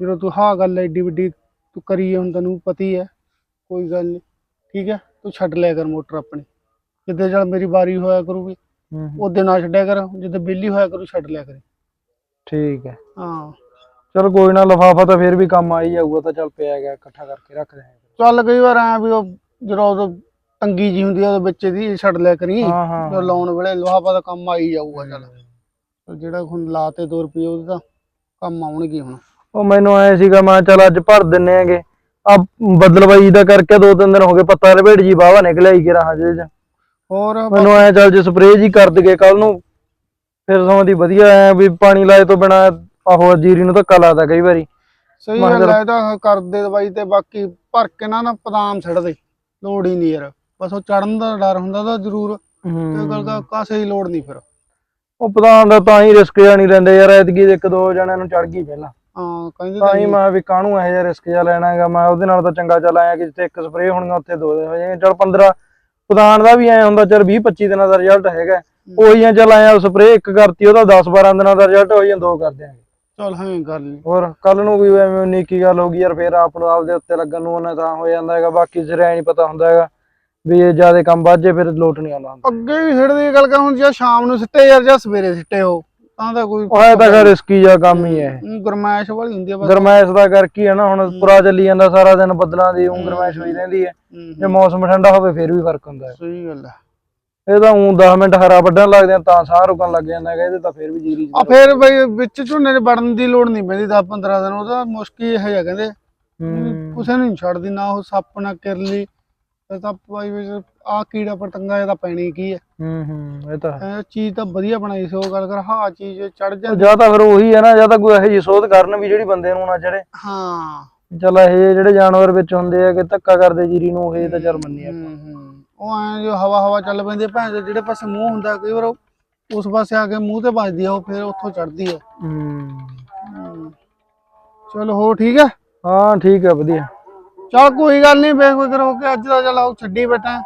ਜਦੋਂ ਤੂੰ ਹਾਂ ਗੱਲ ਐਡੀ ਵੱਡੀ ਤੂੰ ਕਰੀ ਹੁਣ ਤੈਨੂੰ ਪਤਾ ਹੀ ਕੋਈ ਗੱਲ ਨਹੀਂ ਠੀਕ ਹੈ ਤੂੰ ਛੱਡ ਲਿਆ ਕਰ ਮੋਟਰ ਆਪਣੀ। ਜਿੱਦੇ ਚੱਲ ਮੇਰੀ ਵਾਰੀ ਹੋਇਆ ਕਰੂਗੀ ਉਹਦੇ ਨਾਲ ਛੱਡਿਆ ਕਰ ਜਿੱਦੇ ਬਿੱਲੀ ਹੋਇਆ ਕਰੂ ਛੱਡ ਲਿਆ ਕਰੇ। ਠੀਕ ਹੈ ਹਾਂ। ਚਲ ਕੋਈ ਨਾ ਲਫਾਫਾ ਤਾਂ ਫਿਰ ਵੀ ਕੰਮ ਆ ਹੀ ਜਾਊਗਾ ਤਾਂ ਚੱਲ ਪਿਆ ਗਿਆ ਇਕੱਠਾ ਕਰਕੇ ਰੱਖ ਦਿਆਂਗੇ ਚੱਲ ਕਈ ਵਾਰ ਐ ਵੀ ਉਹ ਜਦੋਂ ਤੰਗੀ ਜੀ ਹੁੰਦੀ ਆ ਉਹਦੇ ਵਿੱਚ ਦੀ ਛੱਡ ਲਿਆ ਕਰੀ। ਹਾਂ ਲਾਉਣ ਵੇਲੇ ਲੋਹਾਪਾ ਦਾ ਕੰਮ ਆ ਹੀ ਜਾਊਗਾ ਚੱਲ। ਤੇ ਜਿਹੜਾ ਹੁਣ ਲਾਤੇ 2 ਰੁਪਏ ਉਹਦੇ ਤਾਂ ਕੰਮ ਆਉਣਗੇ ਹੁਣ। ਉਹ ਮੈਨੂੰ ਐ ਸੀਗਾ ਮੈਂ ਕਿਹਾ ਚੱਲ ਅੱਜ ਭਰ ਦਿੰਨੇ ਆਂਗੇ। ਆ ਬਦਲਵਾਈ ਦਾ ਕਰਕੇ ਦੋ ਤਿੰਨ ਦਿਨ ਹੋ ਗਏ ਪੱਤਾ ਲਪੇਟ ਜੀ ਬਾਵਾ ਨਿਕਲਿਆ ਹੀ ਕਿ ਰਹਾ ਜੇ। ਚ ਹੋਰ ਮੈਨੂੰ ਐ ਚੱਲ ਜੇ ਸਪਰੇਅ ਜੀ ਕਰ ਦਗੇ ਕੱਲ ਨੂੰ ਫਿਰ ਸਮਾਂ ਦੀ ਵਧੀਆ ਐ ਵੀ ਪਾਣੀ ਲਾਏ ਤੋਂ ਬਿਨਾ ਆਹੋ ਜੀਰੀ ਨੂੰ ਧੱਕਾ ਲੱਗਦਾ ਕਈ ਵਾਰੀ। ਸਹੀ ਗੱਲ ਹੈ ਤਾਂ ਕਰਦੇ ਦਵਾਈ ਤੇ ਬਾਕੀ ਭਰ ਕੇ ਨਾ ਨਾ ਪਦਾਮ ਛੱਡ ਦੇ ਲੋੜ ਹੀ ਨਹੀਂ ਯਾਰ। ਬਸ ਉਹ ਚੜਨ ਦਾ ਡਰ ਹੁੰਦਾ ਤਾਂ ਜ਼ਰੂਰ। ਤੇ ਗੱਲ ਦਾ ਕਾਸੇ ਦੀ ਲੋੜ ਨਹੀਂ ਫਿਰ। ਉਹ ਪ੍ਰਧਾਨ ਦਾ ਤਾਂ ਹੀ ਰਿਸਕ ਜਾਂ ਨਹੀਂ ਲੈਂਦੇ ਯਾਰ ਐਤਕੀ ਇੱਕ ਦੋ ਜਣਿਆਂ ਨੂੰ ਚੜ ਗਈ ਪਹਿਲਾਂ। ਹਾਂ ਕਹਿੰਦੇ ਤਾਂ ਹੀ। ਮੈਂ ਵੀ ਕਾਹਨੂੰ ਇਹੋ ਜਿਹਾ ਰਿਸਕ ਜਿਹਾ ਲੈਣਾ ਹੈਗਾ ਮੈਂ ਉਹਦੇ ਨਾਲ ਤਾਂ ਚੰਗਾ ਚੱਲ ਆਇਆ ਕਿ ਜਿੱਥੇ ਇੱਕ ਸਪਰੇਅ ਹੋਣੀਆਂ ਉੱਥੇ ਦੋ ਹੋ ਜਾਣਗੇ ਚਲ 15 ਪ੍ਰਧਾਨ ਦਾ ਵੀ ਐ ਹੁੰਦਾ ਚਲ 20 25 ਦਿਨਾਂ ਦਾ ਰਿਜ਼ਲਟ ਹੈਗਾ। ਉਹੀ ਆ ਚੱਲ ਆਇਆ ਸਪਰੇਅ ਇੱਕ ਕਰਤੀ ਉਹਦਾ 10 12 ਦਿਨਾਂ ਦਾ ਰਿਜ਼ਲਟ ਹੋਈ ਜਾਂ ਦੋ ਕਰ ਦਿਆਂਗੇ। ਚੱਲ ਹਾਂ ਗੱਲ ਹੋਰ ਕੱਲ ਨੂੰ ਕੋਈ ਐਵੇਂ ਉਨੀ ਕੀ ਗੱਲ ਹੋ ਗਈ ਯਾਰ ਫੇਰ ਆਪ ਨੂੰ ਆਪਦੇ ਉੱਤੇ ਲੱਗਣ ਨੂੰ ਉਹਨਾਂ ਤਾਂ ਹੋ ਜਾਂਦਾ ਹੈਗਾ ਬਾਕੀ ਸਿਰੇ ਨਹੀਂ ਪਤਾ ਹੁੰਦਾ ਹੈਗਾ। ਵੀ ਇਹ ਜ਼ਿਆਦਾ ਕੰਮ ਵੱਧ ਜੇ ਫਿਰ ਲੋਟ ਨਹੀਂ ਆਉਂਦਾ ਹੁੰਦਾ। ਅੱਗੇ ਵੀ ਛੱਡਦੀ ਗੱਲ ਕਰ ਹੁਣ ਜੇ ਸ਼ਾਮ ਨੂੰ ਸਿੱਟੇ ਯਾਰ ਜਾਂ ਸਵੇਰੇ ਸਿੱਟੇ ਹੋ ਤਾਂ ਤਾਂ ਕੋਈ ਉਹ ਹੈ ਤਾਂ ਖੈਰ ਰਿਸਕੀ ਜਿਹਾ ਕੰਮ ਹੀ ਹੈ। ਗਰਮੈਸ਼ ਵਾਲੀ ਹੁੰਦੀ ਆ ਬਸ। ਗਰਮੈਸ਼ ਦਾ ਕਰਕੇ ਹੈ ਨਾ ਹੁਣ ਪੁਰਾ ਚੱਲੀ ਜਾਂਦਾ ਸਾਰਾ ਦਿਨ ਬੱਦਲਾਂ ਦੀ ਉਂ ਗਰਮੈਸ਼ ਹੋਈ ਰਹਿੰਦੀ ਹੈ। ਹੂੰ, ਜੇ ਮੌਸਮ ਠੰਡਾ ਹੋਵੇ ਫਿਰ ਵੀ ਫ਼ਰਕ ਹੁੰਦਾ ਹੈ। ਸਹੀ ਗੱਲ ਹੈ। ਇਹ ਤਾਂ ਉਂ 10 ਮਿੰਟ ਹਰਾ ਵੱਢਣ ਲੱਗਦੇ ਆ ਤਾਂ ਸਾਹ ਰੁਕਣ ਲੱਗ ਜਾਂਦਾ ਹੈਗਾ ਇਹਦੇ ਤਾਂ ਫਿਰ ਵੀ ਜੀਰੀ ਆ ਫਿਰ ਬਈ ਵਿੱਚ ਝੋਨੇ ਦੇ ਵੜਨ ਦੀ ਲੋੜ ਨਹੀਂ ਪੈਂਦੀ 10 15 ਦਿਨ ਉਹਦਾ ਮੁਸ਼ਕਿਲ ਇਹ ਹੈ ਕਹਿੰਦੇ। ਹੂੰ। ਕਿਸੇ ਨੂੰ ਨਹੀਂ ਛੱਡਦੀ ਨਾ ਉਹ ਸੱਪ ਨਾ ਕਿਰਲੀ ਇਹ ਤਾਂ ਭਾਈ ਵਿੱਚ ਆ ਕੀੜਾ ਪਤੰਗਾ ਇਹ ਤਾਂ ਪੈਣੀ ਕੀ ਹੈ ਹੂੰ ਹੂੰ ਇਹ ਤਾਂ ਹੈ। ਇਹ ਚੀਜ਼ ਤਾਂ ਵਧੀਆ ਬਣਾਈ ਸੀ ਉਹ ਗੱਲ ਕਰ ਹਾਂ ਚੀਜ਼ ਚੜ ਉਹ ਜਾਂਦੀ। ਜਾਂ ਤਾਂ ਫਿਰ ਉਹੀ ਹੈ ਨਾ ਜਾਂ ਤਾਂ ਕੋਈ ਇਹੋ ਜਿਹੀ ਸੋਧ ਕਰਨ ਵੀ ਜਿਹੜੀ ਬੰਦੇ ਨੂੰ ਨਾ ਚੜੇ ਹਾਂ। ਚੱਲ ਇਹ ਜਿਹੜੇ ਜਾਨਵਰ ਵਿੱਚ ਹੁੰਦੇ ਆ ਕਿ ਧੱਕਾ ਕਰਦੇ ਜੀਰੀ ਨੂੰ ਇਹ ਤਾਂ ਚੱਲ ਮੰਨੀ ਆਪਾਂ। ਹੂੰ, ਹੂੰ। ਉਹ ਐ ਜੋ ਹਵਾ ਹਵਾ ਚੱਲ ਪੈਂਦੀ ਆ, ਭੈਣ ਚੋਦ ਜਿਹੜੇ ਪਾਸੇ ਮੂੰਹ ਹੁੰਦਾ ਕਈ ਵਾਰ ਉਹ ਉਸ ਪਾਸੇ ਆ ਕੇ ਮੂੰਹ ਤੇ ਵੱਜਦੀ ਆ ਉਹ ਫਿਰ ਉੱਥੋਂ ਚੜਦੀ ਆ। ਹੂੰ। ਹੂੰ। ਚਲੋ ਹੋ ਠੀਕ ਹੈ ਹਾਂ ਠੀਕ ਹੈ ਵਧੀਆ। ਚਲ ਕੋਈ ਗੱਲ ਨਹੀਂ ਬੇਫਿਕਰ ਹੋ ਕੇ ਅੱਜ ਦਾ ਚਲ ਆਓ ਛੱਡੀ ਬੈਠਾ।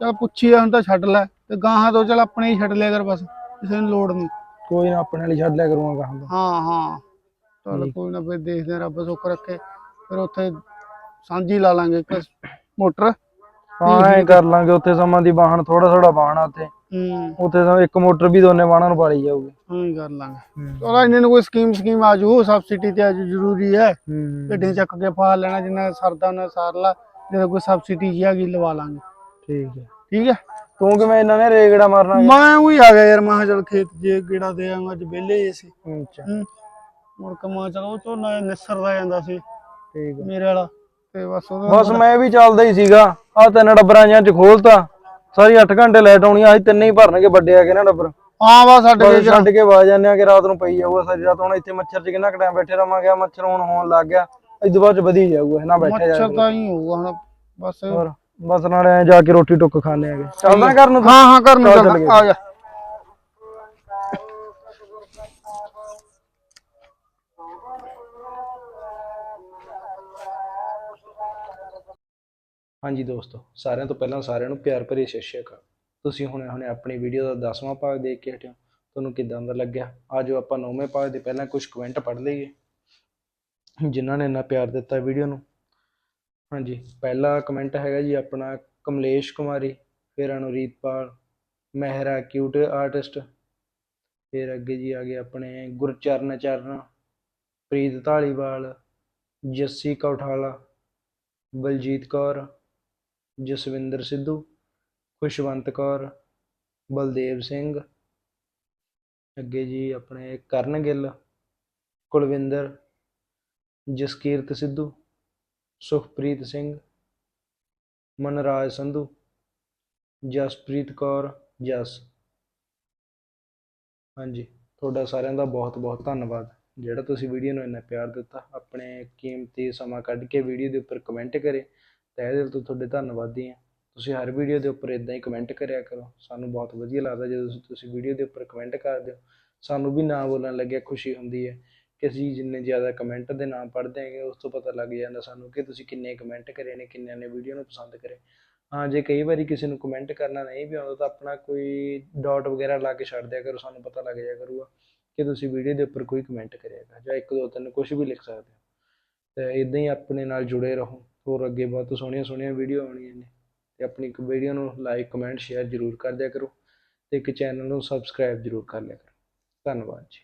ਚਲ ਪੁੱਛੀ ਹੁਣ ਤਾਂ ਛੱਡ ਲੈ। ਤੇ ਗਾਹਾਂ ਤੋਂ ਚਲ ਆਪਣੇ ਹੀ ਛੱਡ ਲਿਆ ਕਰ ਬਸ ਕਿਸੇ ਨੂੰ ਲੋੜ ਨਹੀਂ ਕੋਈ ਨਾ ਆਪਣੇ ਵਾਲੀ ਛੱਡ ਲਿਆ ਕਰੂੰਗਾ ਦਾ ਹਾਂ ਹਾਂ। ਚਲ ਕੋਈ ਨਾ ਫਿਰ ਦੇਖਦੇ ਆ ਰੱਬ ਸੁੱਖ ਰੱਖੇ। ਫਿਰ ਉੱਥੇ ਸਾਂਝੀ ਲਾ ਲਾਂਗੇ ਇੱਕ ਮੋਟਰ। ਹਾਂ ਐ ਕਰ ਲਾਂਗੇ ਉੱਥੇ ਸਮਾਂ ਦੀ ਵਾਹਣ ਥੋੜਾ ਥੋੜਾ ਵਾਹਣਾ ਉੱਥੇ। ਹੂੰ। ਉੱਥੇ ਤਾਂ ਇੱਕ ਮੋਟਰ ਵੀ ਦੋਨੇ ਵਾਹਣਾਂ ਨੂੰ ਪਾਲੀ ਜਾਊਗੀ। ਹਾਂ ਕਰ ਲਾਂਗੇ ਚਲੋ ਇਹਨਾਂ ਨੂੰ ਕੋਈ ਸਕੀਮ ਸਕੀਮ ਆ ਜੂ ਸਬਸਿਡੀ ਤੇ ਅੱਜ ਜ਼ਰੂਰੀ ਹੈ। ਗੱਡੀਆਂ ਚੱਕ ਕੇ ਫਾ ਲੈਣਾ ਜਿੰਨਾ ਸਰਦਾ ਉਹਨਾਂ ਸਾਰ ਲਾ। ਜਦੋਂ ਕੋਈ ਸਬਸਿਡੀ ਜੀ ਆ ਗਈ ਲਵਾ ਲਾਂਗੇ। ਠੀਕ ਹੈ। ਠੀਕ ਹੈ? ਤੂੰ ਕਿਵੇਂ ਇਹਨਾਂ ਨੇ ਰੇਗੜਾ ਮਾਰਨਾ ਮੈਂ ਉਹੀ ਆ ਗਿਆ ਯਾਰ ਮੈਂ ਚੱਲ ਖੇਤ ਜੇ ਗੇੜਾ ਦੇ ਆਵਾਂਗਾ ਅੱਜ ਵਿਹਲੇ ਹੀ ਸੀ ਅੱਛਾ। ਮੁੜ ਕੇ ਮੈਂ ਚਲੋ ਝੋਨਾ ਨਿਸਰਦਾ ਜਾਂਦਾ ਸੀ। ਠੀਕ ਹੈ। ਮੇਰੇ ਵਾਲਾ ਤੇ ਬਸ ਉਹਦਾ ਬਸ ਮੈਂ ਵੀ ਚੱਲਦਾ ਹੀ ਸੀਗਾ। ਆ ਤਿੰਨ ਡੱਬਰਾਂ ਜਾਂ ਚ ਖੋਲਤਾ। ਸਾਰੀ 8 ਘੰਟੇ ਲਾਈਟ ਆਉਣੀ ਆ ਅਸੀਂ ਤਿੰਨੇ ਹੀ ਭਰਨਗੇ ਵੱਡੇ ਆ ਕੇ ਨਾ ਡੱਬਰ ਹਾਂ ਬਸ ਸਾਡੇ ਬਸ ਛੱਡ ਕੇ ਵਾ ਜਾਂਦੇ ਆ ਕਿ ਰਾਤ ਨੂੰ ਪਈ ਜਾਊਗਾ ਸਾਰੀ ਰਾਤ। ਹੁਣ ਇੱਥੇ ਮੱਛਰ ਚ ਕਿੰਨਾ ਟਾਈਮ ਬੈਠੇ ਰਵਾਂਗੇ ਆਹ ਮੱਛਰ ਹੁਣ ਹੋਣ ਲੱਗ ਗਿਆ। ਇਦੋਂ ਬਾਅਦ ਚ ਵਧੀ ਜਾਊਗਾ ਨਾ ਬੈਠਿਆ ਮੱਛਰ ਤਾਂ ਹੀ ਹੋਊਗਾ ਹੁਣ ਬਸ। ਹੋਰ ਬਸ ਨਾਲੇ ਜਾ ਕੇ ਰੋਟੀ ਟੁੱਕ ਖਾਣੇ ਆਗੇ ਚੱਲਦਾ ਕਰਨ ਹਾਂ ਹਾਂ ਘਰ ਨੂੰ ਚੱਲ। ਆ ਜਾ। ਹਾਂਜੀ ਦੋਸਤੋ, ਸਾਰਿਆਂ ਤੋਂ ਪਹਿਲਾਂ ਸਾਰਿਆਂ ਨੂੰ ਪਿਆਰ ਭਰੀ ਸਤਿ ਸ਼੍ਰੀ ਅਕਾਲ। ਤੁਸੀਂ ਹੁਣੇ ਹੁਣੇ ਆਪਣੀ ਵੀਡੀਓ ਦਾ 10ਵਾਂ ਭਾਗ ਦੇਖ ਕੇ ਹਟਿਓ ਤੁਹਾਨੂੰ ਕਿਦਾਂ ਦਾ ਲੱਗਿਆ? ਆਜੋ ਆਪਾਂ 9ਵੇਂ ਭਾਗ ਦੇ ਪਹਿਲਾਂ ਕੁਝ ਕਮੈਂਟ ਪੜ੍ਹ ਲਈਏ। ਜਿਨ੍ਹਾਂ ਨੇ ਇੰਨਾ ਪਿਆਰ ਦਿੱਤਾ ਵੀਡੀਓ ਨੂੰ। ਹਾਂਜੀ, ਪਹਿਲਾ ਕਮੈਂਟ ਹੈਗਾ ਜੀ ਆਪਣਾ ਕਮਲੇਸ਼ ਕੁਮਾਰੀ, ਫਿਰ ਅਨੁਰੀਤਪਾਲ ਮਹਿਰਾ ਕਿਊਟ ਆਰਟਿਸਟ ਫਿਰ ਅੱਗੇ ਜੀ ਆ ਗਏ ਆਪਣੇ ਗੁਰਚਰਨ ਚਰਨ, ਪ੍ਰੀਤ ਢਾਲੀਵਾਲ ਜੱਸੀ ਕੌਠਾਲਾ, ਬਲਜੀਤ ਕੌਰ ਜਸਵਿੰਦਰ ਸਿੱਧੂ, ਖੁਸ਼ਵੰਤ ਕੌਰ, ਬਲਦੇਵ ਸਿੰਘ, ਅੱਗੇ ਜੀ ਆਪਣੇ ਕਰਨ ਗਿੱਲ, ਕੁਲਵਿੰਦਰ, ਜਸਕੀਰਤ ਸਿੱਧੂ, ਸੁਖਪ੍ਰੀਤ ਸਿੰਘ, ਮਨਰਾਜ ਸੰਧੂ, ਜਸਪ੍ਰੀਤ ਕੌਰ, ਜਸ। ਹਾਂਜੀ, ਤੁਹਾਡਾ ਸਾਰਿਆਂ ਦਾ ਬਹੁਤ ਬਹੁਤ ਧੰਨਵਾਦ। ਜਿਹੜਾ ਤੁਸੀਂ ਵੀਡੀਓ ਨੂੰ ਇੰਨਾ ਪਿਆਰ ਦਿੱਤਾ, ਆਪਣੇ ਕੀਮਤੀ ਸਮਾਂ ਕੱਢ ਕੇ ਵੀਡੀਓ ਦੇ ਉੱਪਰ ਕਮੈਂਟ ਕਰੇ ਤਹਿ ਦਿਲ ਤੋਂ ਤੁਹਾਡੇ ਧੰਨਵਾਦੀ ਹਾਂ। ਤੁਸੀਂ ਹਰ ਵੀਡੀਓ ਦੇ ਉੱਪਰ ਇਦਾਂ ਹੀ ਕਮੈਂਟ ਕਰਿਆ ਕਰੋ। ਸਾਨੂੰ ਬਹੁਤ ਵਧੀਆ ਲੱਗਦਾ ਜਦੋਂ ਤੁਸੀਂ- ਵੀਡੀਓ ਦੇ ਉੱਪਰ ਕਮੈਂਟ ਕਰਦੇ ਹੋ। ਸਾਨੂੰ ਵੀ ਨਾਂ ਬੋਲਣ ਲੱਗਿਆ ਖੁਸ਼ੀ ਹੁੰਦੀ ਹੈ ਕਿ ਅਸੀਂ ਜਿੰਨੇ ਜ਼ਿਆਦਾ ਕਮੈਂਟ ਦੇ ਨਾਮ ਪੜ੍ਹਦੇ ਹੈਗੇ, ਉਸ ਤੋਂ ਪਤਾ ਲੱਗ ਜਾਂਦਾ ਸਾਨੂੰ ਕਿ ਤੁਸੀਂ ਕਿੰਨੇ ਕਮੈਂਟ ਕਰੇ ਨੇ, ਕਿੰਨਿਆਂ ਨੇ ਵੀਡੀਓ ਨੂੰ ਪਸੰਦ ਕਰੇ। ਹਾਂ, ਜੇ ਕਈ ਵਾਰੀ ਕਿਸੇ ਨੂੰ ਕਮੈਂਟ ਕਰਨਾ ਨਹੀਂ ਵੀ ਆਉਂਦਾ ਤਾਂ ਆਪਣਾ ਕੋਈ ਡਾਟ ਵਗੈਰਾ ਲਾ ਕੇ ਛੱਡ ਦਿਆ ਕਰੋ, ਸਾਨੂੰ ਪਤਾ ਲੱਗ ਜਾਇਆ ਕਰੂਗਾ ਕਿ ਤੁਸੀਂ ਵੀਡੀਓ ਦੇ ਉੱਪਰ ਕੋਈ ਕਮੈਂਟ ਕਰਿਆਗਾ ਜਾਂ ਇੱਕ ਦੋ ਤਿੰਨ ਕੁਝ ਵੀ ਲਿਖ ਸਕਦੇ ਹੋ। ਤੇ ਇਦਾਂ ਹੀ ਆਪਣੇ ਨਾਲ ਜੁੜੇ ਰਹੋ। ਹੋਰ ਅੱਗੇ ਬਹੁਤ ਸੋਹਣੀਆਂ ਸੋਹਣੀਆਂ ਵੀਡੀਓ ਆਉਣੀਆਂ ਨੇ। ਤੇ ਆਪਣੀ ਇੱਕ ਵੀਡੀਓ ਨੂੰ ਲਾਈਕ ਕਮੈਂਟ ਸ਼ੇਅਰ ਜ਼ਰੂਰ ਕਰ ਦਿਆ ਕਰੋ। ਤੇ ਇੱਕ ਚੈਨਲ ਨੂੰ ਸਬਸਕ੍ਰਾਈਬ ਜ਼ਰੂਰ ਕਰ ਲਿਆ ਕਰੋ। ਧੰਨਵਾਦ ਜੀ।